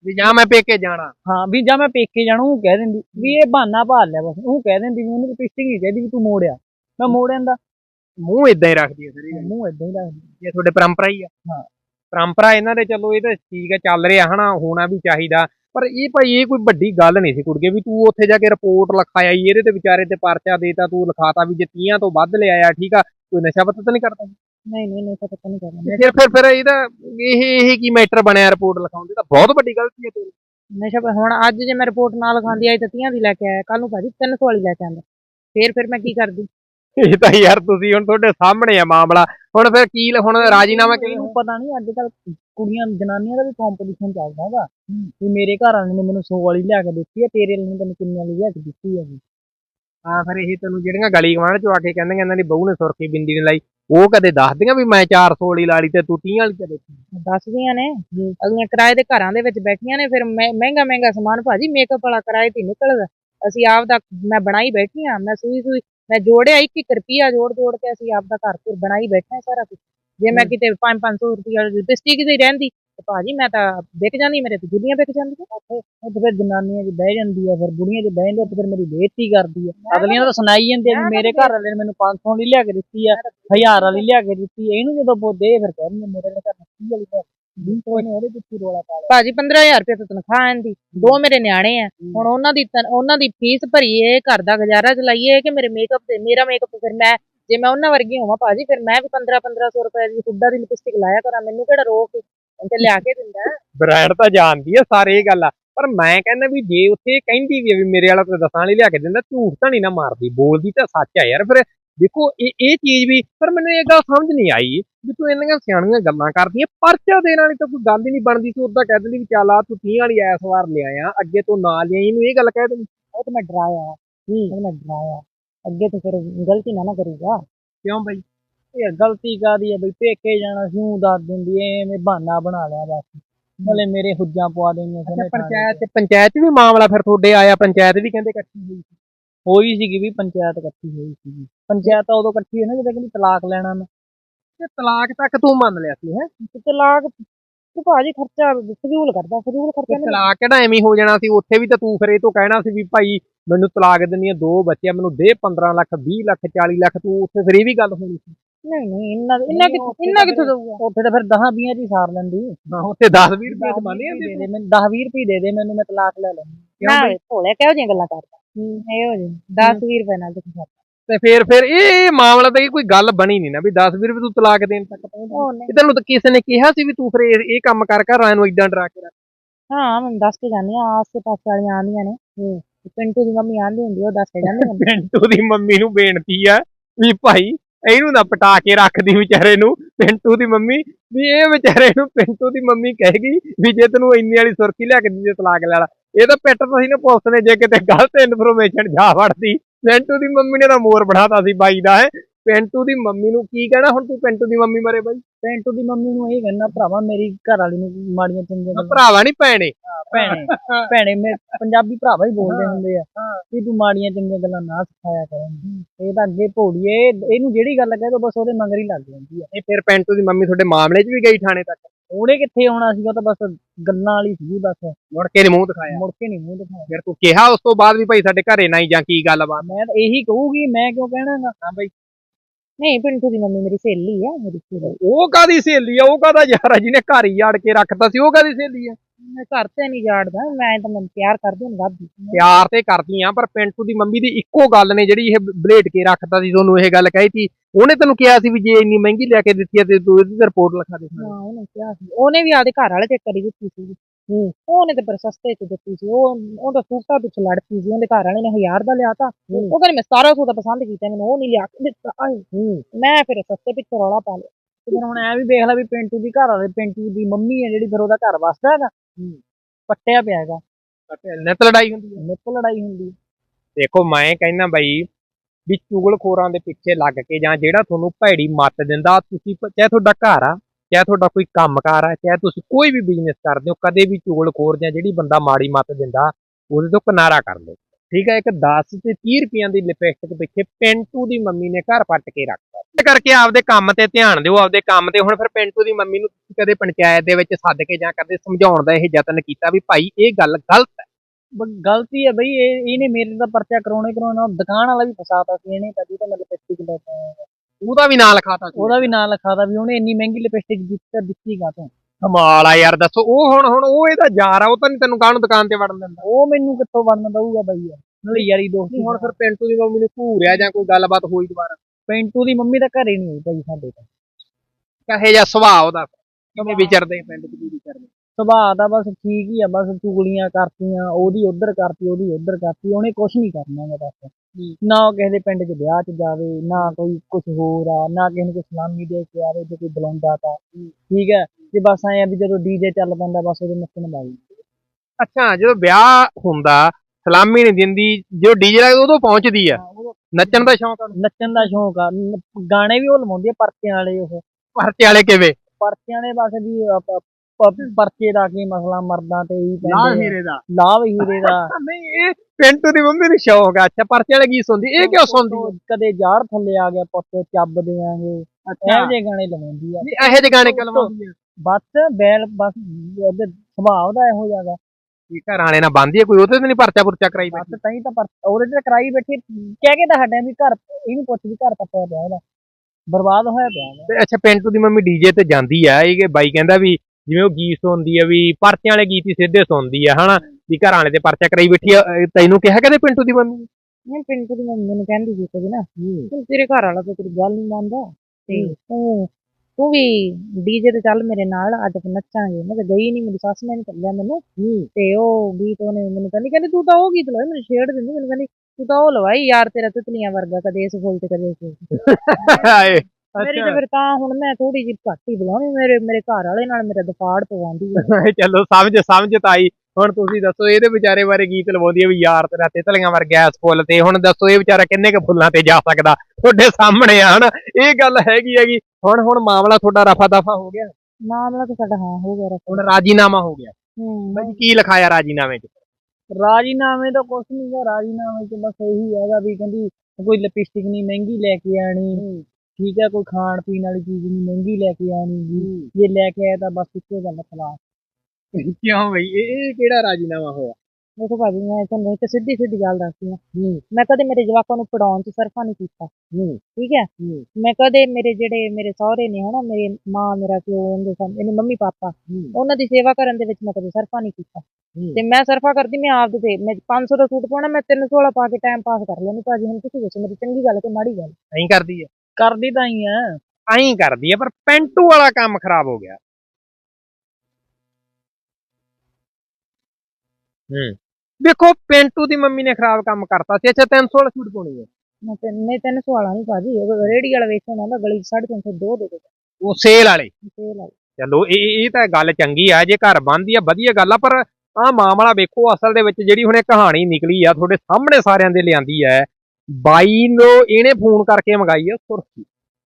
ਵੀ ਜਾਂ ਮੈਂ ਪੇਕੇ ਜਾਣਾ। ਹਾਂ ਵੀ ਜਾਂ ਮੈਂ ਪੇਕੇ ਜਾਣਾ ਉਹ ਕਹਿ ਦਿੰਦੀ ਵੀ ਇਹ ਬਹਾਨਾ ਭਾਲ ਲਿਆ ਬਸ ਉਹ ਕਹਿ ਦਿੰਦੀ ਵੀ ਉਹਨੂੰ ਲਿਪਸਟਿਕ ਨਹੀਂ ਚਾਹੀਦੀ ਵੀ ਤੂੰ ਮੋੜਿਆ ਮੈਂ ਮੋੜਿਆ ਦਾ ਮੂੰਹ ਇਦਾਂ ਹੀ ਰੱਖਦੀ ਹੈ ਸਾਰੀ ਮੂੰਹ ਇਦਾਂ ਹੀ ਰੱਖਦੀ। ਇਹ ਤੁਹਾਡੇ ਪਰੰਪਰਾ ਹੀ ਆ। ਹਾਂ। ਪਰੰਪਰਾ ਇਹਨਾਂ ਦੇ ਚਲੋ ਇਹ ਤਾਂ ਠੀਕ ਹੈ ਚੱਲ ਰਿਹਾ ਹਨਾ ਹੋਣਾ ਵੀ ਚਾਹੀਦਾ। ਪਰ ਇਹ ਭਾਈ ਇਹ ਕੋਈ ਵੱਡੀ ਗੱਲ ਨਹੀਂ ਸੀ ਕੁੜਗੇ ਵੀ ਤੂੰ ਉੱਥੇ ਜਾ ਕੇ ਰਿਪੋਰਟ ਲਿਖਾਇਆ ਈ, ਇਹਦੇ ਤੇ ਵਿਚਾਰੇ ਤੇ ਪਰਚਾ ਦੇਤਾ ਤੂੰ ਲਿਖਾਤਾ ਵੀ ਜੇ 30 ਤੋਂ ਵੱਧ ਲਿਆਇਆ ਠੀਕ ਆ ਕੋਈ ਨਸ਼ਾ ਪੱਤਾ ਤਾਂ ਨਹੀਂ ਕਰਦਾ? ਨਹੀਂ ਨਹੀਂ ਨਹੀਂ ਪਤਾ ਨਹੀਂ ਕਰਨਾ ਫਿਰ ਫਿਰ ਫਿਰ ਇਹਦਾ ਇਹ ਇਹ ਕੀ ਮੈਟਰ ਬਣਿਆ ਰਿਪੋਰਟ ਲਿਖਾਉਂਦੇ ਤਾਂ ਬਹੁਤ ਵੱਡੀ ਗਲਤੀ ਹੈ ਤੇਰੀ। ਨਸ਼ਾ ਹੁਣ ਅੱਜ ਜੇ ਮੈਂ ਰਿਪੋਰਟ ਨਾਲ ਖਾਂਦੀ ਆਈ ਤਾਂ 30 ਦੀ ਲੈ ਕੇ ਆਇਆ ਕੱਲ ਨੂੰ ਭਾਜੀ 300 ਵਾਲੀ ਲੈ ਕੇ ਆਂਦਾ ਫੇਰ ਫਿਰ ਮੈਂ ਕੀ ਕਰਦੀ? ਇਹ ਤਾਂ ਯਾਰ ਤੁਸੀਂ ਹੁਣ ਤੁਹਾਡੇ ਸਾਹਮਣੇ ਆ ਮਾਮਲਾ। ਹੁਣ ਫਿਰ ਕੀ ਹੁਣ ਰਾਜੀਨਾਮਾ ਕਿਵੇਂ ਮੈਨੂੰ ਪਤਾ ਨਹੀਂ ਅੱਜ ਕੱਲ ਕੁੜੀਆਂ ਜਨਾਨੀਆਂ ਦਾ ਵੀ ਕੰਪੀਟੀਸ਼ਨ ਚੱਲਦਾ ਹੈਗਾ। ਵੀ ਮੇਰੇ ਘਰ ਵਾਲੇ ਨੇ ਮੈਨੂੰ 100 ਵਾਲੀ ਲਿਆ ਕੇ ਦਿੱਤੀ ਹੈ ਤੇਰੇ ਲਈ ਤੈਨੂੰ ਕਿੰਨੇ ਵਾਲੀ ਲਿਆ ਕੇ ਦਿੱਤੀ ਹੈ ਹਾਂ ਫਿਰ ਇਹ ਤੈਨੂੰ ਜਿਹੜੀਆਂ ਗਲੀ ਗਵਾਂਢ ਚੋਂ ਆ ਕੇ ਕਹਿੰਦੀਆਂ ਇਹਨਾਂ ਦੀ ਬਹੂ ਨੇ ਸੁਰਖੀ ਬਿੰਦੀ ਨੇ ਲਾਈ। ਉਹ ਕਦੇ ਦੱਸਦੀਆਂ ਵੀ ਮੈਂ 400 ਵਾਲੀ ਲਾ ਲਈ ਤੇ ਤੂੰ 30 ਵਾਲੀ ਤੇ ਦੇਖੀ ਦੱਸਦੀਆਂ ਨੇ। ਅਗਲੀਆਂ ਕਿਰਾਏ ਦੇ ਘਰਾਂ ਦੇ ਵਿੱਚ ਬੈਠੀਆਂ ਨੇ ਫਿਰ ਮਹਿ- ਮਹਿੰਗਾ ਮਹਿੰਗਾ ਸਮਾਨ ਭਾਜੀ ਮੇਕਅਪ ਵਾਲਾ ਕਿਰਾਏ ਤੇ ਨਿਕਲਦਾ। ਅਸੀਂ ਆਪ ਦਾ ਮੈਂ ਬਣਾਈ ਬੈਠੀ ਆ ਮੈਂ ਸੂਈ ਸੂਈ ਮੈਂ ਜੋੜਿਆ ਇੱਕ ਇੱਕ ਰੁਪਿਆ ਜੋੜ ਜੋੜ ਕੇ ਅਸੀਂ ਆਪ ਦਾ ਘਰ ਘਰ ਬਣਾਈ ਬੈਠੇ ਸਾਰਾ ਕੁਝ ਜੇ ਮੈਂ ਕਿਤੇ 5-500 ਰੁਪਿਆ ਲਿਪਸਟਿਕ ਦੀ ਰਹਿੰਦੀ ਤੇ ਭਾਜੀ ਮੈਂ ਤਾਂ ਵਿਕ ਜਾਂਦੀ ਮੇਰੇ ਤੇ ਜੁੱਲੀਆਂ ਵਿਕ ਜਾਂਦੀਆਂ। ਉੱਥੇ ਉੱਥੇ ਫਿਰ ਜਨਾਨੀਆਂ 'ਚ ਬਹਿ ਜਾਂਦੀ ਆ ਫਿਰ ਬੁੜੀਆਂ 'ਚ ਬਹਿ ਜਾਂਦੀ ਆ ਤੇ ਫਿਰ ਮੇਰੀ ਬੇਇੱਜ਼ਤੀ ਕਰਦੀ ਆ। ਅਗਲੀਆਂ ਤਾਂ ਸੁਣਾਈ ਜਾਂਦੀ ਆ ਵੀ ਮੇਰੇ ਘਰ ਵਾਲੇ ਨੇ ਮੈਨੂੰ 500 ਵਾਲੀ ਲਿਆ ਕੇ ਦਿੱਤੀ ਆ 1000 ਵਾਲੀ ਲਿਆ ਕੇ ਦਿੱਤੀ ਆ। ਇਹਨੂੰ ਜਦੋਂ ਬੋਦੇ ਫਿਰ ਕਹਿੰਦੇ ਮੇਰੇ ਘਰ 30 ਵਾਲੀ ਲਿਆ ਕੇ ਦਿੱਤੀ। ਕੋਈ ਨਹੀਂ ਉਹਦੇ ਪਿੱਛੇ ਰੋਲਾ ਪਾ ਲਿਆ। ਭਾਜੀ 15000 ਰੁਪਏ ਤੇ ਤਨਖਾਹ ਆਂਦੀ ਦੋ ਮੇਰੇ ਨਿਆਣੇ ਆ। ਹੁਣ ਉਹਨਾਂ ਦੀ ਤਨ- ਉਹਨਾਂ ਦੀ ਫੀਸ ਭਰੀਏ ਘਰ ਦਾ ਗੁਜ਼ਾਰਾ ਚਲਾਈਏ ਕਿ ਮੇਰੇ ਮੇਕਅਪ ਤੇ ਮੇਰਾ ਮੇਕਅਪ ਫਿਰ ਮੈਂ ਜੇ ਮੈਂ ਉਹਨਾਂ ਵਰਗੀ ਹੋਵਾਂ ਭਾਜੀ ਫਿਰ ਮੈਂ ਵੀ 15 1500 ਰੁਪਏ ਦੀ ਹੁੱਡਾ ਦੀ ਲਿਪਸਟਿਕ ਲਾਇਆ ਕਰਾਂ ਮੈਨੂੰ ਕਿਹੜਾ ਰੋਕ ਤੇ ਲਿਆ ਕੇ ਦਿੰਦਾ। ਬ੍ਰਾਂਡ ਤਾਂ ਜਾਣਦੀ ਆ ਸਾਰੇ ਇਹ ਗੱਲ ਆ। ਪਰ ਮੈਂ ਕਹਿੰਦਾ ਵੀ ਜੇ ਉੱਥੇ ਕਹਿੰਦੀ ਵੀ ਆ ਵੀ ਮੇਰੇ ਵਾਲਾ ਤੇ ਦਸਾਂ ਵਾਲੀ ਲਿਆ ਕੇ ਦਿੰਦਾ ਝੂਠ ਤਾਂ ਨਹੀਂ ਨਾ ਮਾਰਦੀ ਬੋਲਦੀ ਤਾਂ ਸੱਚ ਆ ਯਾਰ। ਫਿਰ ਦੇਖੋ ਇਹ ਇਹ ਚੀਜ਼ ਵੀ ਪਰ ਮੈਨੂੰ ਇਹ ਗੱਲ ਸਮਝ ਨਹੀਂ ਆਈ ਵੀ ਤੂੰ ਇੰਨੀਆਂ ਸਿਆਣੀਆਂ ਗੱਲਾਂ ਕਰਦੀਆਂ ਪਰਚਾ ਦੇਣ ਵਾਲੀ ਤਾਂ ਕੋਈ ਗੱਲ ਹੀ ਨਹੀਂ ਬਣਦੀ ਸੀ। ਉਦਾਂ ਕਹਿ ਦਿੰਦੀ ਵੀ ਚੱਲ ਆ ਤੂੰ 30 ਵਾਲੀ ਐਸ ਵਾਰ ਲਿਆਇਆ ਅੱਗੇ ਤੋਂ ਨਾ ਲਿਆਈ ਇਹਨੂੰ ਇਹ ਗੱਲ ਕਹਿ ਦਿੰਦੀ। ਉਹ ਤੇ ਮੈਂ ਡਰਾਇਆ। ਉਹ ਮੈਂ ਡਰਾਇਆ। ਅੱਗੇ ਤੋਂ ਫਿਰ ਗਲਤੀ ਨਾ ਨਾ ਕਰੂਗਾ ਕਿਉਂ ਬਈ? ਇਹ ਗਲਤੀ ਕਾਦੀ ਆ ਬਈ? ਪੇਕੇ ਜਾਣਾ ਸੀ ਊਂ ਦੱਸ ਦਿੰਦੀ ਐ ਐਵੇਂ ਬਹਾਨਾ ਬਣਾ ਲਿਆ ਬਸ। ਨਾਲੇ ਮੇਰੇ ਹੁੱਜਾਂ ਪਵਾ ਦੇਣੀਆਂ ਸੀ ਪੰਚਾਇਤ ਪੰਚਾਇਤ ਵੀ ਮਾਮਲਾ ਫਿਰ ਤੁਹਾਡੇ ਆਇਆ ਪੰਚਾਇਤ ਵੀ ਕਹਿੰਦੇ ਇਕੱਠੀ ਹੋਈ ਸੀ। ਹੋਈ ਸੀਗੀ ਵੀ ਪੰਚਾਇਤ ਇਕੱਠੀ ਹੋਈ ਸੀਗੀ। ਪੰਚਾਇਤ ਤਾਂ ਉਦੋਂ ਇਕੱਠੀ ਹੋਈ ਨਾ ਜਦੋਂ ਕਹਿੰਦੀ ਤਲਾਕ ਲੈਣਾ ਮੈਂ। ਤੇ ਤਲਾਕ ਤੱਕ ਤੂੰ ਮੰਨ ਲਿਆ ਸੀ ਹੈ? ਤੇ ਤਲਾਕ ਤੂੰ ਭਾਜੀ ਖਰਚਾ ਫਜ਼ੂਲ ਕਰਦਾ ਫਜ਼ੂਲ ਖਰਚਾ ਨਹੀਂ। ਤਲਾਕ ਕਿਹੜਾ ਐਵੇਂ ਹੀ ਹੋ ਜਾਣਾ ਸੀ? ਉੱਥੇ ਵੀ ਤਾਂ ਤੂੰ ਫਿਰ ਇਹ ਤੋਂ ਕਹਿਣਾ ਸੀ ਵੀ ਭਾਈ ਮੈਨੂੰ ਤਲਾਕ ਦਿੰਨੀ ਆ ਦੋ ਬੱਚੇ ਆ, ਮੈਨੂੰ ਦੇ 15 ਲੱਖ 20 ਲੱਖ 40 ਲੱਖ ਤੂੰ ਉੱਥੇ ਫਿਰ ਇਹ ਵੀ ਗੱਲ ਹੋਣੀ ਸੀ। ਨਹੀਂ ਨਹੀਂ ਇੰਨਾ ਇੰਨਾ ਕਿ ਇੰਨਾ ਕਿੱਥੋਂ ਦਊਗਾ? ਉੱਥੇ ਤਾਂ ਫਿਰ 10 20 ਦੀ ਸਾਰ ਲੈਂਦੀ ਹਾਂ ਉੱਥੇ 10 20 ਰੁਪਏ ਤਾਂ ਮੰਨੇ ਦੇ ਦੇ ਮੈਨੂੰ 10 20 ਰੁਪਏ ਦੇ ਦੇ ਮੈਨੂੰ ਮੈਂ ਤਲਾਕ ਲੈ ਲੈਂਦੀ। ਨਾ ਭੋਲੇ ਕਿਹੋ ਜਿਹੀਆਂ ਗੱਲਾਂ ਕਰਦਾ? ਇਹੋ ਜਿਹੀ 10 20 ਰੁਪਏ ਨਾਲ ਤੇ ਤੇ ਫਿਰ ਫਿਰ ਇਹ ਇਹ ਮਾਮਲਾ ਤਾਂ ਇਹ ਕੋਈ ਗੱਲ ਬਣੀ ਨਹੀਂ ਨਾ ਵੀ 10 20 ਰੁਪਏ ਤੂੰ ਤਲਾਕ ਦੇਣ ਤੱਕ ਪਹੁੰਚ ਉਹ ਨਹੀਂ। ਇਹ ਤੈਨੂੰ ਤਾਂ ਕਿਸੇ ਨੇ ਕਿਹਾ ਸੀ ਵੀ ਤੂੰ ਫਿਰ ਇਹ ਇਹ ਕੰਮ ਕਰ ਘਰ ਆਇਆਂ ਨੂੰ ਇਦਾਂ ਡਰਾ ਕੇ ਰੱਖ। ਹਾਂ ਮੈਂ ਦੱਸ ਕੇ ਜਾਂਦੀ ਆ ਆਸ ਪਾਸੇ ਵਾਲੀਆਂ ਆਂਦੀਆਂ ਨੇ। ਤੇ ਪਿੰਟੂ ਦੀ ਮੰਮੀ ਆਂਦੀ ਹੁੰਦੀ ਉਹ ਦੱਸ ਕੇ ਜਾਂਦੀ ਪਿੰਟੂ ਦੀ ਮੰਮੀ ਨੂੰ ਬੇਨਤੀ ਆ ਵੀ ਭਾਈ ਇਹਨੂੰ ਨਾ ਪਟਾ ਕੇ ਰੱਖਦੀ ਵਿਚਾਰੇ ਨੂੰ ਪਿੰਟੂ ਦੀ ਮੰਮੀ। ਵੀ ਇਹ ਵਿਚਾਰੇ ਨੂੰ ਪਿੰਟੂ ਦੀ ਮੰਮੀ ਕਹੇਗੀ ਵੀ ਜੇ ਤੈਨੂੰ ਇੰਨੀ ਵਾਲੀ ਸੁਰਖੀ ਲਿਆ ਕੇ ਦਿੱਤੀ ਤਲਾਕ ਲੈ ਲਾ। ਇਹ ਤਾਂ ਪਿੱਟ ਤਾਂ ਸੀ ਨਾ ਪੁਲਿਸ ਨੇ ਜੇ ਕਿਤੇ ਗਲਤ ਇਨਫੋਰਮੇਸ਼ਨ ਜਾ ਵੜਦੀ। ਪਿੰਟੂ ਦੀ ਮੰਮੀ ਨੇ ਤਾਂ ਮੋਰ ਬਣਾਤਾ ਸੀ ਬਾਈ ਦਾ ਹੈ। ਪਿੰਟੂ ਦੀ ਮੰਮੀ ਨੂੰ ਕੀ ਕਹਿਣਾ ਹੁਣ ਤੂੰ ਪਿੰਟੂ ਦੀ ਮੰਮੀ ਮਰੇ ਬਾਈ? ਪਿੰਟੂ ਦੀ ਮੰਮੀ ਨੂੰ ਇਹ ਕਹਿੰਦਾ ਭਰਾਵਾ ਮੇਰੀ ਘਰ ਵਾਲੀ ਨੂੰ ਮਾੜੀਆਂ ਚੰਗੀਆਂ ਭਰਾਵਾ ਨਹੀਂ ਭੈਣੇ ਭੈਣੇ ਭੈਣੇ ਮੇ ਪੰਜਾਬੀ ਭਰਾਵਾ ਹੀ ਬੋਲਦੇ ਹੁੰਦੇ ਆ ਕਿ ਤੂੰ ਮਾੜੀਆਂ ਚੰਗੀਆਂ ਗੱਲਾਂ ਨਾ ਸਿਖਾਇਆ ਕਰ। ਇਹ ਤਾਂ ਅੱਗੇ ਭੋੜੀਏ ਇਹਨੂੰ ਜਿਹੜੀ ਗੱਲ ਕਹੇ ਤਾਂ ਬਸ ਉਹਦੇ ਮੰਗਰ ਹੀ ਲੱਗ ਜਾਂਦੀ ਆ। ਇਹ ਫਿਰ ਪਿੰਟੂ ਦੀ ਮੰਮੀ ਤੁਹਾਡੇ ਮਾਮਲੇ 'ਚ ਵੀ ਗਈ ਥਾਣੇ ਤੱਕ? ਉਹਨੇ ਕਿੱਥੇ ਆਉਣਾ ਸੀਗਾ ਤਾਂ ਬਸ ਗੱਲਾਂ ਵਾਲੀ ਸੀਗੀ ਬਸ। ਮੁੜ ਕੇ ਨੀ ਮੂੰਹ ਦਿਖਾਇਆ? ਮੁੜ ਕੇ ਨਹੀਂ ਮੂੰਹ ਦਿਖਾਇਆ। ਫਿਰ ਤੂੰ ਕਿਹਾ ਉਸ ਤੋਂ ਬਾਅਦ ਵੀ ਭਾਈ ਸਾਡੇ ਘਰੇ ਨਾ ਹੀ ਜਾਂ ਕੀ ਗੱਲਬਾਤ ਮੈਂ ਤਾਂ ਇਹੀ ਕਹੂਗੀ ਮੈਂ ਕਿਉਂ ਕਹਿਣਾਗਾ ਹਾਂ ਬਾਈ। ਨਹੀਂ ਪਿੰਟੂ ਦੀ ਮੰਮੀ ਮੇਰੀ ਸਹੇਲੀ ਆ ਮੇਰੀ ਸਹੇਲੀ। ਉਹ ਕਾਦੀ ਸਹੇਲੀ ਆ? ਉਹ ਕਾਦਾ ਯਾਰ ਆ? ਜਿਹਨੇ ਘਰ ਹੀ ਆੜ ਕੇ ਰੱਖਤਾ ਸੀ ਉਹ ਕਾਦੀ ਸਹੇਲੀ ਆ? ਮੈਂ ਘਰ ਤੇ ਨਹੀਂ ਜਾੜਦਾ ਮੈਂ ਤਾਂ ਮੈਨੂੰ ਪਿਆਰ ਕਰਦੀ ਹਾਂ ਵੱਧ ਪਿਆਰ ਤੇ ਕਰਦੀ ਆ ਪਰ ਪਿੰਟੂ ਦੀ ਮੰਮੀ ਦੀ ਇੱਕੋ ਗੱਲ ਨੇ ਜਿਹੜੀ ਇਹ ਬਲੇਡ ਕੇ ਰੱਖਤਾ ਸੀ ਤੁਹਾਨੂੰ ਇਹ ਗੱਲ ਕਹੀ ਸੀ ਉਹਨੇ ਤੈਨੂੰ ਕਿਹਾ ਸੀ ਵੀ ਜੇ ਇੰਨੀ ਮਹਿੰਗੀ ਲੈ ਕੇ ਦਿੱਤੀ ਆ ਤੇ ਤੂੰ ਇਹਦੀ ਰਿਪੋਰਟ ਲਿਖਾ ਦੇ। ਹਾਂ ਉਹਨੇ ਕਿਹਾ ਸੀ। ਉਹਨੇ ਵੀ ਆਦੇ ਘਰ ਵਾਲੇ ਤੇ ਕਰੀ ਦਿੱਤੀ ਸੀ। ਹੂੰ ਉਹਨੇ ਤੇ ਪਰ ਸਸਤੇ ਚ ਦਿੱਤੀ ਸੀ। ਉਹ ਉਹ ਤਾਂ ਸੂਟਾਂ ਪਿੱਛੇ ਲੜਦੀ ਸੀ ਉਹਦੇ ਘਰ ਵਾਲੇ ਨੇ 1000 ਦਾ ਲਿਆ ਤਾ ਉਹ ਕਹਿੰਦੀ ਮੈਂ 1700 ਦਾ ਪਸੰਦ ਕੀਤਾ ਮੈਨੂੰ ਉਹ ਨਹੀਂ ਲਿਆ ਕੇ ਦਿੱਤਾ ਆਏ। ਮੈਂ ਫਿਰ ਸਸਤੇ ਪਿੱਛੇ ਰੌਲਾ ਪਾ ਲਿਆ। ਤੇ ਹੁਣ ਐ ਵੀ ਵੇਖ ਲੈ ਵੀ ਪਿੰਟੂ ਦੀ ਘਰ ਵਾਲੇ ਪਿੰਟੂ ਦੀ ਮੰਮੀ ਹੈ ਜਿਹੜੀ ਫਿਰ ਉਹਦਾ ਘਰ ਵਸਦਾ ਹੈਗਾ ਪੱਟਿਆ ਪਿਆ ਹੈਗਾ। ਨਿਤ ਲੜਾਈ ਹੁੰਦੀ ਆ ਨਿੱਤ ਲੜਾਈ ਹੁੰਦੀ ਦੇਖੋ ਮੈਂ ਕਹਿੰਦਾ ਬਾਈ ਵੀ ਚੁਗਲਖੋਰਾਂ ਦੇ ਪਿੱਛੇ ਲੱਗ ਕੇ ਜਾਂ ਜਿਹੜਾ ਤੁਹਾਨੂੰ ਭੈੜੀ ਮੱਤ ਦਿੰਦਾ ਤੁਸੀਂ ਪ- ਚਾਹੇ ਤੁਹਾਡਾ ਘਰ ਆ ਚਾਹੇ ਤੁਹਾਡਾ ਕੋਈ ਕੰਮਕਾਰ ਆ ਚਾਹੇ ਤੁਸੀਂ ਕੋਈ ਵੀ ਬਿਜ਼ਨਸ ਕਰਦੇ ਹੋ ਕਦੇ ਵੀ ਚੁਗਲਖੋਰ ਜਾਂ ਜਿਹੜੀ ਬੰਦਾ ਮਾੜੀ ਮੱਤ ਦਿੰਦਾ ਉਹਦੇ ਤੋਂ ਕਿਨਾਰਾ ਕਰ ਲਓ। ਠੀਕ ਹੈ ਇੱਕ 10 ਤੇ 30 ਰੁਪਈਆਂ ਦੀ ਲਿਪਸਟਿਕ ਪਿੱਛੇ ਪਿੰਟੂ ਦੀ ਮੰਮੀ ਨੇ ਘਰ ਪੱਟ ਕੇ ਰੱਖਤਾ ਇਸ ਕਰਕੇ ਆਪਦੇ ਕੰਮ ਤੇ ਧਿਆਨ ਦਿਓ ਆਪਦੇ ਕੰਮ ਤੇ। ਹੁਣ ਫਿਰ ਪਿੰਟੂ ਦੀ ਮੰਮੀ ਨੂੰ ਤੁਸੀਂ ਕਦੇ ਪੰਚਾਇਤ ਦੇ ਵਿੱਚ ਸੱਦ ਕੇ ਜਾਂ ਕਦੇ ਸਮਝਾਉਣ ਦਾ ਇਹ ਯਤਨ ਕੀਤਾ ਵੀ ਭਾਈ ਇਹ ਗੱਲ ਗਲਤ ਹੈ। ਗਲਤੀ ਹੈ ਬਈ ਇਹ ਇਹਨੇ ਮੇਰੇ ਦਾ ਪਰਚਾ ਕਰਾਉਣੇ ਕਰਾਉਣਾ ਦੁਕਾਨ ਵਾਲਾ ਵੀ ਫਸਾਤਾ ਸੀ ਇਹਨੇ ਕਦੀ ਤਾਂ ਮੈਂ ਲਿਪਸਟਿਕ ਲੈ ਕੇ ਆਇਆ। ਉਹਦਾ ਵੀ ਨਾਂ ਲਿਖਾਤਾ ਸੀ। ਉਹਦਾ ਵੀ ਨਾਂ ਲਿਖਾਤਾ ਵੀ ਉਹਨੇ ਇੰਨੀ ਮਹਿੰਗੀ ਲਿਪਸਟਿਕ ਦਿੱਤੀ ਦਿੱਤੀ ਗਾ ਤੂੰ ਕਮਾਲ ਆ ਯਾਰ ਦੱਸੋ ਉਹ ਹੁਣ ਹੁਣ ਉਹ ਇਹਦਾ ਯਾਰ ਆ ਉਹ ਤਾਂ ਨਹੀਂ ਤੈਨੂੰ ਕਾਹਨੂੰ ਦੁਕਾਨ ਤੇ ਵੜਨ ਦਿੰਦਾ। ਉਹ ਮੈਨੂੰ ਕਿੱਥੋਂ ਬਣਨ ਦਊਗਾ ਬਈ ਯਾਰ? ਨਾਲੇ ਯਾਰੀ ਦੋਸਤੀ ਹੁਣ ਫਿਰ ਪਿੰਟੂ ਦੀ ਮੰਮੀ ਨੇ ਘੂਰਿਆ ਜਾਂ ਕੋਈ ਗੱਲਬਾਤ ਹੋਈ ਦੁਬਾਰਾ? ਪਿੰਟੂ ਦੀ ਮੰਮੀ ਤਾਂ ਘਰੇ ਨਹੀਂ ਹੋਈ ਭਾਈ ਸਾਡੇ ਤਾਂ। ਕਹੇ ਜਾਂ ਸੁਭਾਅ ਉਹਦਾ। ਕਿਵੇਂ ਵਿਚਰਦੇ ਪਿੰਡ 'ਚ ਕੀ ਵਿਚਰਦੇ ਸੁਭਾਅ ਦਾ ਬਸ ਠੀਕ ਹੀ ਆ ਬਸ ਚੁਗਲੀਆਂ ਕਰਤੀਆਂ ਉਹਦੀ ਉਧਰ ਕਰਤੀ ਉਹਦੀ ਉਧਰ ਕਰਤੀ ਉਹਨੇ ਕੁਝ ਨਹੀਂ ਕਰਨਾ ਮੈਂ ਦੱਸ। ਨਾ ਉਹ ਕਿਸੇ ਦੇ ਪਿੰਡ 'ਚ ਵਿਆਹ 'ਚ ਜਾਵੇ ਨਾ ਕੋਈ ਕੁਝ ਹੋਰ ਆ ਨਾ ਕਿਸੇ ਨੂੰ ਕੋਈ ਸਲਾਮੀ ਦੇ ਕੇ ਆਵੇ ਜੇ ਕੋਈ ਬੁਲਾਉਂਦਾ ਤਾਂ। ਠੀਕ ਹੈ? ਜੇ ਬਸ ਐਂ ਆ ਵੀ ਜਦੋਂ ਡੀਜੇ ਚੱਲ ਪੈਂਦਾ ਬਸ ਉਹਦੇ ਨੱਚਣ ਬਾਈ ਅੱਛਾ ਜਦੋਂ ਵਿਆਹ ਹੁੰਦਾ ਸਲਾਮੀ ਨਹੀਂ ਦਿੰਦੀ ਜੋ ਡੀਜੇ ਲੱਗਦਾ ਉਦੋਂ ਪਹੁੰਚਦੀ ਆ। ਨੱਚਣ ਦਾ ਸ਼ੌਂਕ। ਨੱਚਣ ਦਾ ਸ਼ੌਂਕ ਆ। ਨ- ਗਾਣੇ ਵੀ ਉਹ ਲਵਾਉਂਦੀ ਆ ਪਰਚਿਆਂ ਵਾਲੇ ਉਹ। ਪਰਚੇ ਵਾਲੇ ਕਿਵੇਂ? ਪਰਚਿਆਂ ਦੇ ਬਸ ਵੀ ਪ- ਪਰਚੇ ਦਾ ਕੀ ਮਸਲਾ ਮਰਦਾਂ ਤੇ ਹੀ ਪੈਂਦੇ ਆ। ਦਾ। ਲਾਭ ਹੀਰੇ ਦਾ। ਨਹੀਂ ਇਹ ਪਿੰਟੂ ਦੀ ਮੰਮੀ ਨੂੰ ਸ਼ੌਂਕ ਆ। ਅੱਛਾ ਪਰਚੇ ਵਾਲੇ ਗੀਤ ਸੁਣਦੀ? ਇਹ ਕਿਉਂ ਸੁਣਦੀ? ਕਦੇ ਜਾੜ ਥੱਲੇ ਆ ਗਿਆ ਪੁੱਤ ਚੱਬ ਦਿਆਂਗੇ। ਇਹੋ ਜਿਹੇ ਗਾਣੇ ਲਵਾਉਂਦੀ ਆ। ਨਹੀਂ ਇਹੋ ਜਿਹੇ ਗਾਣੇ ਕਿਉਂ ਲਵਾਉਂਦੀ ਆ? ਬਸ ਬੈਲ ਬਸ ਉਹਦੇ ਸੁਭਾਅ ਦਾ ਇਹੋ ਜਿਹਾ ਗਾ। ਕੀ ਘਰ ਨਾਲ ਬੰਦੀ ਕੋਈ ਉਹਦੇ ਤੇ ਨਹੀਂ ਪਰਚਾ ਪੁਰਚਾ ਕਰਾਈ ਬੈਠੀ? ਤਾਂ ਹੀ ਤਾਂ ਪਰ ਉਹਦੇ ਤੇ ਕਰਾਈ ਬੈਠੀ। ਕਹਿ ਕੇ ਤਾਂ ਹਟਿਆ ਵੀ ਘਰ ਇਹਨੂੰ ਪੁੱਛ ਵੀ ਘਰ ਪੱਟਿਆ ਪਿਆ ਉਹਦਾ ਬਰਬਾਦ ਹੋਇਆ ਪਿਆ। ਤੇ ਅੱਛਾ ਪਿੰਟੂ ਦੀ ਮੰਮੀ ਡੀਜੇ ਤੇ ਜਾਂਦੀ ਆ। ਇਹ ਕਿ ਬਾਈ ਕਹਿੰਦਾ ਵੀ ਜਿਵੇਂ ਉਹ ਗੀਤ ਸੁਣਦੀ ਆ ਵੀ ਪਰਚਿਆਂ ਵਾਲੇ ਗੀਤ ਹੀ ਸਿੱਧੇ ਸੁਣਦੀ ਆ ਹਨਾ? ਵੀ ਘਰ ਵਾਲੇ ਤੇ ਪਰਚਾ ਕਰਾਈ ਬੈਠੀ ਆ। ਅਹ ਤੈਨੂੰ ਕਿਹਾ ਕਦੇ ਪਿੰਟੂ ਦੀ ਮੰਮੀ ਨਹੀਂ ਪਿੰਟੂ ਦੀ ਮੰਮੀ ਮੈਨੂੰ ਕਹਿੰਦੀ ਸੀ ਕਦੇ ਨਾ। ਤੂੰ ਤੇਰੇ ਘਰ ਵਾਲਾ ਤਾਂ ਤੇਰੀ ਗੱਲ ਨਹੀਂ ਮੰਨਦਾ। ਤੇ ਤੂੰ ਤੂੰ ਵੀ ਡੀਜੇ ਤੇ ਚੱਲ ਮੇਰੇ ਨਾਲ ਅੱਜ ਆਪਾਂ ਨੱਚਾਂਗੇ। ਮੈਂ ਤਾਂ ਗਈ ਨਹੀਂ ਮੇਰੀ ਸੱਸ ਨੇ ਨਹੀਂ ਕੱਲਿਆ ਮੈਨੂੰ। ਤੇ ਉਹ ਗੀਤ ਉਹਨੇ ਮੈਨੂੰ ਕਹਿੰਦੀ ਕਹਿੰਦੀ ਤੂੰ ਤਾਂ ਉਹ ਗੀਤ ਲਵਾਈ ਮੈਨੂੰ ਛੇੜ ਦਿੰਦੀ। ਮੈਨੂੰ ਕਹਿੰਦੀ ਤੂੰ ਤਾਂ ਉਹ ਲਵਾਈ ਯਾਰ ਤੇਰਾ ਤਿਤਲੀਆਂ ਵਰਗਾ ਕਦੇ ਇਸ ਫੁੱਲ ਤੇ ਕਦੇ ਇਸ ਫੁੱਲ ਤੇ। ਹਾਏ। ਮੇਰੀ ਤਾਂ ਫਿਰ ਤਾਂ ਹੁਣ ਮੈਂ ਥੋੜੀ ਜਿਹੀ ਘੱਟ ਹੀ ਬੁਲਾਉਣੀ ਮੇਰੇ ਮੇਰੇ ਘਰ ਵਾਲੇ ਨਾਲ ਮੇਰਾ ਦਫਾੜ ਪਵਾਉਂਦੀ ਹੈ ਚਲੋ ਸਮਝ ਸਮਝ ਤਾਂ ਆਈ ਹੁਣ ਤੁਸੀਂ ਦੱਸੋ ਇਹਦੇ ਵਿਚਾਰੇ ਬਾਰੇ ਗੀਤ ਲਵਾਉਂਦੀ ਆ ਵੀ ਯਾਰ ਤੇਰਾ ਤਿਤਲੀਆਂ ਵਰ ਗੈਸ ਫੁੱਲ ਤੇ। ਹੁਣ ਦੱਸੋ ਇਹ ਵਿਚਾਰਾ ਕਿੰਨੇ ਕੁ ਫੁੱਲਾਂ ਤੇ ਜਾ ਸਕਦਾ? ਤੁਹਾਡੇ ਸਾਹਮਣੇ ਆ ਹਨਾ? ਇਹ ਗੱਲ ਹੈਗੀ ਹੈਗੀ। ਹੁਣ ਹੁਣ ਮਾਮਲਾ ਤੁਹਾਡਾ ਰਫਾ ਦਫਾ ਹੋ ਗਿਆ। ਮਾਮਲਾ ਤਾਂ ਸਾਡਾ ਹਾਂ ਹੋ ਗਿਆ ਹੁਣ ਰਾਜੀਨਾਮਾ ਹੋ ਗਿਆ। ਹੂੰ। ਬਾਈ ਕੀ ਲਿਖਾਇਆ ਰਾਜੀਨਾਮੇ 'ਚ? ਰਾਜੀਨਾਮੇ ਤਾਂ ਕੁਛ ਨਹੀਂ ਗਾ ਰਾਜੀਨਾਮੇ ਚ ਬਸ ਇਹੀ ਹੈਗਾ ਵੀ ਕਹਿੰਦੀ ਕੋਈ ਲਿਪਸਟਿਕ ਨਹੀਂ ਮਹਿੰਗੀ ਲੈ ਕੇ ਆਣੀ। ਠੀਕ ਹੈ ਕੋਈ ਖਾਣ ਪੀਣ ਵਾਲੀ ਚੀਜ਼ ਨਹੀਂ ਮਹਿੰਗੀ ਲੈ ਕੇ ਆਣੀ ਜੀ। ਜੇ ਲੈ ਕੇ ਆਇਆ ਤਾਂ ਬਸ ਇੱਕੋ ਗੱਲ ਖਲਾ ਕਿਉਂ ਬਈ? ਇਹ ਇਹ ਕਿਹੜਾ ਰਾਜੀਨਾਮਾ ਹੋਇਆ? ਦੇਖੋ ਭਾਜੀ ਮੈਂ ਤੁਹਾਨੂੰ ਇੱਕ ਸਿੱਧੀ ਸਿੱਧੀ ਗੱਲ ਦੱਸਦੀ ਹਾਂ। ਮੈਂ ਕਦੇ ਮੇਰੇ ਜਵਾਕਾਂ ਨੂੰ ਪੜਾਉਣ 'ਚ ਸਰਫਾ ਨਹੀਂ ਕੀਤਾ। ਠੀਕ ਹੈ? ਮੈਂ ਕਦੇ ਮੇਰੇ ਜਿਹੜੇ ਮੇਰੇ ਸਹੁਰੇ ਨੇ ਹਨਾ ਮੇਰੇ ਮਾਂ ਮੇਰਾ ਪਿਓ ਹੁੰਦੇ ਸਨ ਮੇਰੇ ਮੰਮੀ ਪਾਪਾ ਉਹਨਾਂ ਦੀ ਸੇਵਾ ਕਰਨ ਦੇ ਵਿੱਚ ਮੈਂ ਕਦੇ ਸਰਫਾ ਨਹੀਂ ਕੀਤਾ। ਤੇ ਮੈਂ ਸਰਫਾ ਕਰਦੀ ਮੈਂ ਆਪਦੇ ਤੇ ਮੈਂ 500 ਦਾ ਸੂਟ ਪਾਉਣਾ ਮੈਂ 300 ਵਾਲਾ ਪਾ ਕੇ ਟਾਈਮ ਪਾਸ ਕਰ ਲੈਣੀ ਭਾਜੀ ਹੁਣ ਤੁਸੀਂ ਦੱਸੋ ਮੇਰੀ ਚੰਗੀ ਗੱਲ ਤੇ ਮਾੜੀ ਗੱਲ? ਐਂ ਕਰਦੀ ਹੈ? ਕਰਦੀ ਤਾਂ ਹੀ ਆ। ਐਂ ਕਰਦੀ ਹੈ ਪਰ ਪੈਂਟੂ ਵਾਲਾ ਕੰਮ ਖਰਾਬ ਹੋ ਗਿਆ। ਹੂੰ। ਦੇਖੋ ਪਿੰਟੂ ਦੀ ਮੰਮੀ ਨੇ ਖਰਾਬ ਕੰਮ ਕਰਤਾ ਸੀ ਅੱਛਾ 300 ਵਾਲਾ ਸੂਟ ਪਾਉਣੀ ਹੈ ਮੈਂ ਤੇ ਨਹੀਂ 300 ਵਾਲਾ ਨਹੀਂ ਭਾਜੀ ਉਹ ਰੇੜੀ ਵਾਲਾ ਵੇਚਣ ਆਉਂਦਾ ਗਲੀ 'ਚ 350 ਦੋ ਦੇ ਦੇ। ਉਹ ਸੇਲ ਵਾਲੇ। ਸੇਲ ਵਾਲਾ। ਚਲੋ ਇਹ ਇਹ ਤਾਂ ਗੱਲ ਚੰਗੀ ਆ ਜੇ ਘਰ ਬੰਦੀ ਆ ਵਧੀਆ ਗੱਲ ਆ ਪਰ ਆ ਮਾਮਲਾ ਵੇਖੋ ਅਸਲ ਦੇ ਵਿੱਚ ਜਿਹੜੀ ਹੁਣ ਇਹ ਕਹਾਣੀ ਨਿਕਲੀ ਆ ਤੁਹਾਡੇ ਸਾਹਮਣੇ ਸਾਰਿਆਂ ਦੇ ਲਿਆਂਦੀ ਹੈ ਬਾਈ ਨੂੰ ਇਹਨੇ ਫੋਨ ਕਰਕੇ ਮੰਗਾਈ ਆ ਸੁਰਖੀ।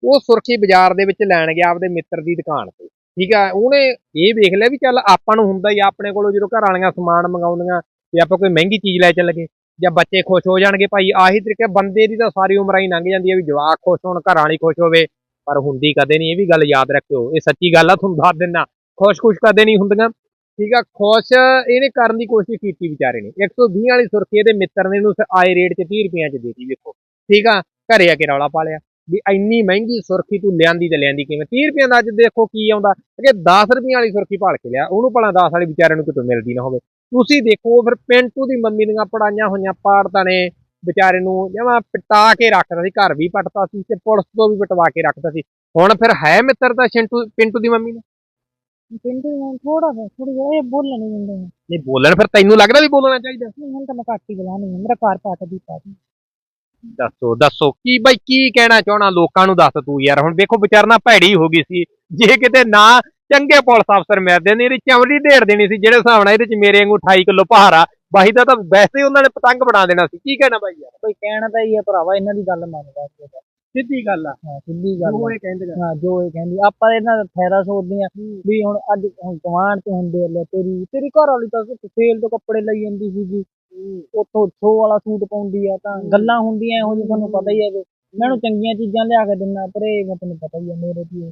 ਉਹ ਸੁਰਖੀ ਬਾਜ਼ਾਰ ਦੇ ਵਿੱਚ ਲੈਣ ਗਿਆ ਆਪਦੇ ਮਿੱਤਰ ਦੀ ਦੁਕਾਨ ਤੇ। ਠੀਕ ਆ, ਉਹਨੇ ਇਹ ਵੇਖ ਲਿਆ ਵੀ ਚੱਲ ਆਪਾਂ ਨੂੰ ਹੁੰਦਾ ਹੀ ਆਪਣੇ ਕੋਲੋਂ ਜਦੋਂ ਘਰ ਵਾਲੀਆਂ ਸਮਾਨ ਮੰਗਾਉਂਦੀਆਂ ਤੇ ਆਪਾਂ ਕੋਈ ਮਹਿੰਗੀ ਚੀਜ਼ ਲੈ ਚੱਲ ਗਏ। ਜਾਂ ਬੱਚੇ ਖੁਸ਼ ਹੋ ਜਾਣਗੇ ਭਾਈ, ਆਹੀ ਤਰੀਕੇ ਬੰਦੇ ਦੀ ਤਾਂ ਸਾਰੀ ਉਮਰ ਹੀ ਲੰਘ ਜਾਂਦੀ ਹੈ ਵੀ ਜਵਾਕ ਖੁਸ਼ ਹੋਣ, ਘਰ ਵਾਲੀ ਖੁਸ਼ ਹੋਵੇ। ਪਰ ਹੁੰਦੀ ਕਦੇ ਨਹੀਂ, ਇਹ ਵੀ ਗੱਲ ਯਾਦ ਰੱਖਿਓ, ਇਹ ਸੱਚੀ ਗੱਲ ਆ, ਤੁਹਾਨੂੰ ਦੱਸ ਦਿੰਦਾ, ਖੁਸ਼-ਖੁਸ਼ ਕਦੇ ਨਹੀਂ ਹੁੰਦੀਆਂ। ਠੀਕ ਆ, ਖੁਸ਼ ਇਹਨੇ ਕਰਨ ਦੀ ਕੋਸ਼ਿਸ਼ ਕੀਤੀ ਵਿਚਾਰੇ ਨੇ। 120 ਵਾਲੀ ਸੁਰਖੀ ਇਹਦੇ ਮਿੱਤਰ ਨੇ ਇਹਨੂੰ ਆਏ ਰੇਟ 'ਚ 30 ਰੁਪਈਆਂ 'ਚ ਦੇਤੀ, ਵੇਖੋ। ਠੀਕ ਆ, ਘਰੇ ਆ ਕੇ ਰੌਲਾ ਪਾ ਲਿਆ ਵੀ ਇੰਨੀ ਮਹਿੰਗੀ ਸੁਰਖੀ ਤੂੰ ਲਿਆਂਦੀ ਤੇ ਲਿਆਂਦੀ ਕਿਵੇਂ? 30 ਰੁਪਈਆਂ ਦਾ ਅੱਜ ਦੇਖੋ ਕੀ ਆਉਂਦਾ। ਕਿ 10 ਰੁਪਈਆਂ ਵਾਲੀ ਸੁਰਖੀ ਭਾਲ ਕੇ ਲਿਆ, ਉਹਨੂੰ ਭਲਾ 10 ਵਾਲੀ ਵਿਚਾਰੇ ਨੂੰ ਕਿਤੋਂ ਮਿਲਦੀ ਨਾ ਹੋਵੇ। ਤੁਸੀਂ ਦੇਖੋ ਫਿਰ ਪਿੰਟੂ ਦੀ ਮੰਮੀ ਦੀਆਂ ਪੜਾਈਆਂ ਹੋਈਆਂ ਪਾੜਤਾ ਨੇ ਵਿਚਾਰੇ ਨੂੰ, ਜਮਾ ਪਟਾ ਕੇ ਰੱਖਦਾ ਸੀ, ਘਰ ਵੀ ਪਟਤਾ ਸੀ ਤੇ ਪੁਲਿਸ ਤੋਂ ਵੀ ਪਟਵਾ ਕੇ ਰੱਖਦਾ ਸੀ। ਹੁਣ ਫਿਰ ਹੈ ਮਿੱਤਰ ਤਾਂ ਸ਼ਿੰਟੂ ਪਿੰਟੂ ਦੀ ਮੰਮੀ ਨੇ? ਪਿੰਡੂ ਨੂੰ ਥੋੜਾ ਜਿਹਾ ਥੋੜੀ ਜਿਹੀ ਇਹ ਬੋਲਣ ਨਹੀਂ ਦਿੰਦੇ। ਨੇ। ਨਹੀਂ ਬੋਲਣ ਫਿਰ ਤੈਨੂੰ ਲੱਗਦਾ ਵੀ ਬੋਲਣਾ ਚਾਹੀਦਾ? ਨਹੀਂ ਹੁਣ ਤਾਂ ਮੈਂ ਘੱਟ ਹੀ ਬੁਲਾਣੀ ਹੈ ਮੇਰਾ ਘਰ ਪਾਟ ਦੀ ਪਾਟ ਦੱਸੋ ਦੱਸੋ ਕੀ ਬਾਈ ਕੀ ਕਹਿਣਾ ਚਾਹਣਾ ਲੋਕਾਂ ਨੂੰ ਦੱਸ ਤੂੰ ਯਾਰ? ਹੁਣ ਵੇਖੋ ਵਿਚਾਰਨਾ ਭੈੜੀ ਹੋ ਗਈ ਸੀ। ਜੇ ਕਿਤੇ ਨਾ ਚੰਗੇ ਪੁਲਿਸ ਅਫਸਰ ਮਿਲਦੇ ਨੇ ਇਹਦੀ ਚਮੜੀ ਢੇੜ ਦੇਣੀ ਸੀ ਜਿਹੜੇ ਹਿਸਾਬ ਨਾਲ ਇਹਦੇ ਚ ਮੇਰੇ ਵਾਂਗੂ 28 ਕਿਲੋ ਭਾਰਾ ਬਾਈ ਦਾ ਤਾਂ ਵੈਸੇ ਹੀ ਉਹਨਾਂ ਨੇ ਪਤੰਗ ਬਣਾ ਦੇਣਾ ਸੀ। ਕੀ ਕਹਿਣਾ ਬਾਈ ਯਾਰ? ਕੋਈ ਕਹਿਣਾ ਤਾਂ ਹੀ ਹੈ ਭਰਾਵਾ ਇਹਨਾਂ ਦੀ ਗੱਲ ਮੰਨਦਾ। ਇਹ। ਸਿੱਧੀ ਗੱਲ ਆ। ਹਾਂ ਸਿੱਧੀ ਗੱਲ ਆ। ਇਹ ਕਹਿੰਦੇ ਹਾਂ ਜੋ ਇਹ ਕਹਿੰਦੀ ਆਪਾਂ ਇਹਨਾਂ ਦਾ ਫਾਇਦਾ ਸੋਚਦੇ ਆ ਵੀ ਹੁਣ ਅੱਜ ਹੁਣ ਕਮਾਂਡ ਤੇ ਹੁੰਦੇ ਲੈ ਤੇਰੀ ਤੇਰੀ ਘਰ ਵਾਲੀ ਤਾਂ ਸੇਲ ਤੋਂ ਕੱਪੜੇ ਲਈ ਜਾਂਦੀ ਸੀਗੀ। ਉੱਥੋਂ ਛੋ ਵਾਲਾ ਸੂਟ ਪਾਉਂਦੀ ਆ ਤਾਂ ਗੱਲਾਂ ਹੁੰਦੀਆਂ ਇਹੋ ਜਿਹੀ ਤੁਹਾਨੂੰ ਪਤਾ ਹੀ ਹੈ ਵੀ। ਮੈਂ ਉਹਨੂੰ ਚੰਗੀਆਂ ਚੀਜ਼ਾਂ ਲਿਆ ਕੇ ਦਿੰਦਾ ਪਰ ਇਹ ਤੁਹਾਨੂੰ ਪਤਾ ਹੀ ਆ ਮੇਰੇ ਕੀ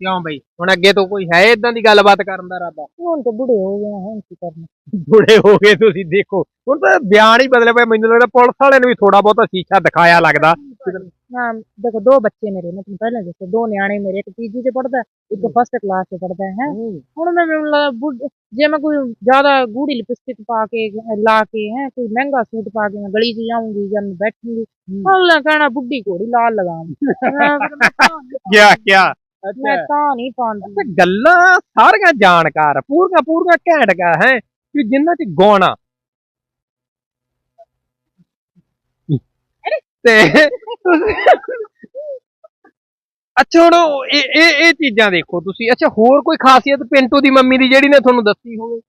ਕਿਉਂ ਬਾਈ? ਹੁਣ ਅੱਗੇ ਤੋਂ ਕੋਈ ਹੈ ਇਦਾਂ ਦੀ ਗੱਲਬਾਤ ਕਰਨ ਦਾ ਇਰਾਦਾ? ਹੁਣ ਤੇ ਬੁੜੇ ਹੋ ਗਏ ਆ ਹੁਣ ਕੀ ਕਰਨਾ? ਬੁੜੇ ਹੋ ਗਏ ਤੁਸੀਂ ਦੇਖੋ। ਹੁਣ ਤਾਂ ਬਿਆਨ ਹੀ ਬਦਲੇ ਪਏ ਮੈਨੂੰ ਲੱਗਦਾ ਪੁਲਿਸ ਵਾਲਿਆਂ ਨੂੰ ਵੀ ਥੋੜਾ ਬਹੁਤਾ ਸ਼ੀਸ਼ਾ ਦਿਖਾਇਆ ਲੱਗਦਾ। ਹਾਂ ਦੇਖੋ ਦੋ ਬੱਚੇ ਮੇਰੇ ਮੈਂ ਤੁਹਾਨੂੰ ਪਹਿਲਾਂ ਦੱਸਿਆ ਦੋ ਨਿਆਣੇ ਮੇਰੇ ਇੱਕ ਤੀਜੀ ਚ ਪੜਦਾ ਇੱਕ ਫਸਟ ਕਲਾਸ ਚ ਪੜਦਾ ਹੈ। ਹੁਣ ਮੈਂ ਮੈਨੂੰ ਲੱਗਦਾ ਬੁੱਢ- ਜੇ ਮੈਂ ਕੋਈ ਜ਼ਿਆਦਾ ਗੂੜੀ ਲਿਪਸਟਿਕ ਪਾ ਕੇ ਲਾ ਕੇ ਹੈ ਕੋਈ ਮਹਿੰਗਾ ਸੂਟ ਪਾ ਕੇ ਮੈਂ ਗਲੀ 'ਚ ਜਾਊਂਗੀ ਜਾਂ ਮੈਂ ਬੈਠੂੰਗੀ ਉਹਲਾ ਕਹਿਣਾ ਬੁੱਢੀ ਘੋੜੀ ਲਾਲ ਲਗਾਮ ਕਿਆ ਕਿਆ? ਮੈਂ ਤਾਂ ਨਹੀਂ ਪਾਉਂਦੀ। ਤੇ ਗੱਲਾਂ ਸਾਰੀਆਂ ਜਾਣਕਾਰ ਪੂਰੀਆਂ ਪੂਰੀਆਂ ਘੈਂਟ ਗਾ ਹੈ ਕਿ ਜਿੰਨਾਂ ਚ ਗਾਉਣਾ। ਤੇ ਅੱਛਾ ਹੁਣ ਉਹ ਇਹ ਇਹ ਇਹ ਚੀਜ਼ਾਂ ਦੇਖੋ ਤੁਸੀਂ। ਅੱਛਾ ਹੋਰ ਕੋਈ ਖਾਸੀਅਤ ਪਿੰਟੂ ਦੀ ਮੰਮੀ ਦੀ ਜਿਹੜੀ ਨੇ ਤੁਹਾਨੂੰ ਦੱਸੀ ਹੋਵੇ?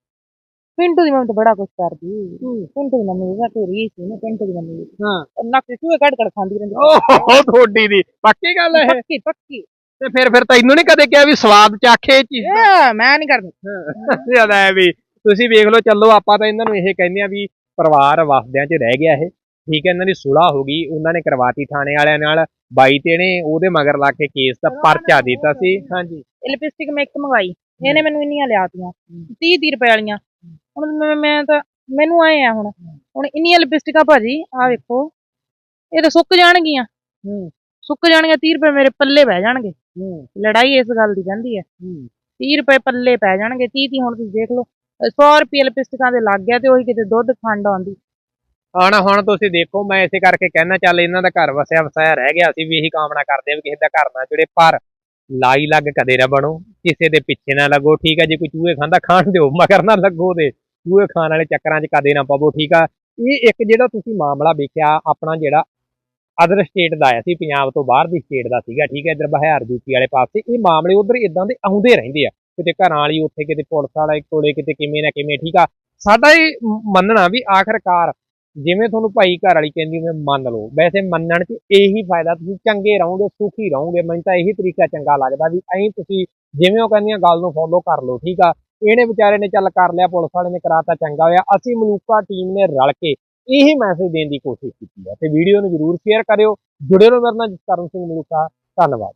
ਪਿੰਟੂ ਦੀ ਮੰਮੀ ਤਾਂ ਬੜਾ ਕੁਛ ਕਰਦੀ। ਪਿੰਟੂ ਦੀ ਮੰਮੀ ਦਾ ਰੀਸ ਸੀ ਨਾ ਪਿੰਟੂ ਦੀ ਮੰਮੀ ਹਾਂ। ਨੱਕ ਚੂਹੇ ਕੱਢ ਕੱਢ ਖਾਂਦੀ ਰਹਿੰਦੀ। ਓਹ ਥੋੜੀ ਦੀ। ਪੱਕੀ ਗੱਲ ਹੈ ਪੱਕੀ ਪੱਕੀ। ਤੇ ਫਿਰ ਫਿਰ ਤੈਨੂੰ ਨਹੀਂ ਕਦੇ ਕਿਹਾ ਵੀ ਸਵਾਦ ਚਾਖੇ ਇਹ ਚੀਜ਼ ਇਹ ਮੈਂ ਨਹੀਂ ਕਰਦੀ। ਜ਼ਿਆਦਾ ਹੈ ਵੀ ਤੁਸੀਂ ਵੇਖ ਲਓ ਚੱਲੋ ਆਪਾਂ ਤਾਂ ਇਹਨਾਂ ਨੂੰ ਇਹ ਕਹਿੰਦੇ ਆ ਵੀ ਪਰਿਵਾਰ ਵਸਦਿਆਂ 'ਚ ਰਹਿ ਗਿਆ ਇਹ। ਠੀਕ ਹੈ ਇਹਨਾਂ ਦੀ ਸੁਲਾਹ ਹੋ ਗਈ ਉਹਨਾਂ ਨੇ ਕਰਵਾਤੀ ਥਾਣੇ ਵਾਲਿਆਂ ਨਾਲ ਬਾਈ ਤੇ ਨੇ ਉਹਦੇ ਮਗਰ ਲਾ ਕੇ ਕੇਸ ਦਾ ਪਰਚਾ ਦਿੱਤਾ ਸੀ। ਹਾਂਜੀ। ਲਿਪਸਟਿਕ ਮੈਂ ਇੱਕ ਮੰਗਵਾਈ ਇਹਨੇ ਮੈਨੂੰ ਇੰਨੀਆਂ ਲਿਆਤੀਆਂ 30 30 ਰੁਪਏ ਵਾਲੀਆਂ। ਹੁਣ ਮੈਂ- ਮੈਂ ਤਾਂ ਮੈਨੂੰ ਆਏ ਆ ਹੁਣ। ਹੁਣ ਇੰਨੀਆਂ ਲਿਪਸਟਿਕਾਂ ਭਾਜੀ ਆ ਵੇਖੋ ਇਹ ਤਾਂ ਸੁੱਕ ਜਾਣਗੀਆਂ। ਸੁੱਕ ਜਾਣਗੀਆਂ 30 ਰੁਪਏ ਮੇਰੇ ਪੱਲੇ ਬਹਿ ਜਾਣਗੇ। ਲੜਾਈ ਇਸ ਗੱਲ ਦੀ ਰਹਿੰਦੀ ਹੈ। 30 ਰੁਪਏ ਪੱਲੇ ਪੈ ਜਾਣਗੇ 30 30 ਹੁਣ ਤੁਸੀਂ ਦੇਖ ਲਓ 100 ਰੁਪਏ ਲਿਪਸਟਿਕਾਂ ਦੇ ਲੱਗ ਗਿਆ ਤੇ ਉਹੀ ਕਿਤੇ ਦੁੱਧ ਖੰਡ ਆਉਂਦੀ। ਹੁਣ ਹੁਣ ਤੁਸੀਂ ਦੇਖੋ ਮੈਂ ਇਸੇ ਕਰਕੇ ਕਹਿਣਾ ਚੱਲ ਇਹਨਾਂ ਦਾ ਘਰ ਵਸਿਆ ਵਸਾਇਆ ਰਹਿ ਗਿਆ ਅਸੀਂ ਵੀ ਇਹੀ ਕਾਮਨਾ ਕਰਦੇ ਆ ਵੀ ਕਿਸੇ ਦਾ ਘਰ ਨਾ ਜਿਹੜੇ ਪਰ ਲਾਈ ਲੱਗ ਕਦੇ ਨਾ ਬਣੋ ਕਿਸੇ ਦੇ ਪਿੱਛੇ ਨਾ ਲੱਗੋ ਠੀਕ ਹੈ ਜੇ ਕੋਈ ਚੂਹੇ ਖਾਂਦਾ ਖਾਣ ਦਿਓ ਮਗਰ ਨਾ ਲੱਗੋ ਤੇ ਚੂਹੇ ਖਾਣ ਵਾਲੇ ਚੱਕਰਾਂ 'ਚ ਕਦੇ ਨਾ ਪਵੋ ਠੀਕ ਆ। ਇਹ ਇੱਕ ਜਿਹੜਾ ਤੁਸੀਂ ਮਾਮਲਾ ਵੇਖਿਆ ਆਪਣਾ ਜਿਹੜਾ ਅਦਰ ਸਟੇਟ ਦਾ ਆਇਆ ਸੀ, ਪੰਜਾਬ ਤੋਂ ਬਾਹਰ ਦੀ ਸਟੇਟ ਦਾ ਸੀਗਾ, ਠੀਕ ਹੈ, ਇਧਰ ਬਿਹਾਰ ਯੂਪੀ ਵਾਲੇ ਪਾਸੇ, ਇਹ ਮਾਮਲੇ ਉਧਰ ਇਦਾਂ ਦੇ ਆਉਂਦੇ ਰਹਿੰਦੇ ਆ, ਕਿਤੇ ਘਰਾਂ ਵਾਲੀ ਉੱਥੇ, ਕਿਤੇ ਪੁਲਿਸ ਵਾਲਾ ਕੋਲੇ, ਕਿਤੇ ਕਿਵੇਂ ਨਾ ਕਿਵੇਂ, ਠੀਕ ਆ। ਸਾਡਾ ਇਹ ਮੰਨਣਾ ਵੀ ਆਖਰਕਾਰ ਜਿਵੇਂ ਤੁਹਾਨੂੰ ਭਾਈ ਘਰ ਵਾਲੀ ਕਹਿੰਦੀ ਮੈਂ ਮੰਨ ਲਓ, ਵੈਸੇ ਮੰਨਣ 'ਚ ਇਹੀ ਫਾਇਦਾ, ਤੁਸੀਂ ਚੰਗੇ ਰਹੋਗੇ, ਸੁਖੀ ਰਹੋਗੇ, ਮੈਨੂੰ ਤਾਂ ਇਹੀ ਤਰੀਕਾ ਚੰਗਾ ਲੱਗਦਾ ਵੀ ਐਂ ਤੁਸੀਂ ਜਿਵੇਂ ਉਹ ਕਹਿੰਦੀਆਂ ਗੱਲ ਨੂੰ ਫੋਲੋ ਕਰ ਲਓ, ਠੀਕ ਆ। ਇਹਨੇ ਵਿਚਾਰੇ ਨੇ ਚੱਲ ਕਰ ਲਿਆ, ਪੁਲਿਸ ਵਾਲੇ ਨੇ ਕਰਾਤਾ ਚੰਗਾ ਹੋਇਆ, ਅਸੀਂ ਮਲੂਕਾ ਟੀਮ ਨੇ ਰਲ ਕੇ ਇਹੀ ਮੈਸੇਜ ਦੇਣ ਦੀ ਕੋਸ਼ਿਸ਼ ਕੀਤੀ ਹੈ। ਤੇ ਵੀਡੀਓ ਨੂੰ ਜਰੂਰ ਸ਼ੇਅਰ ਕਰਿਓ। ਜੁੜੇ ਰਹੋ ਮੇਰੇ ਨਾਲ ਜਸਕਰਨ ਸਿੰਘ ਮਲੂਕਾ। ਧੰਨਵਾਦ।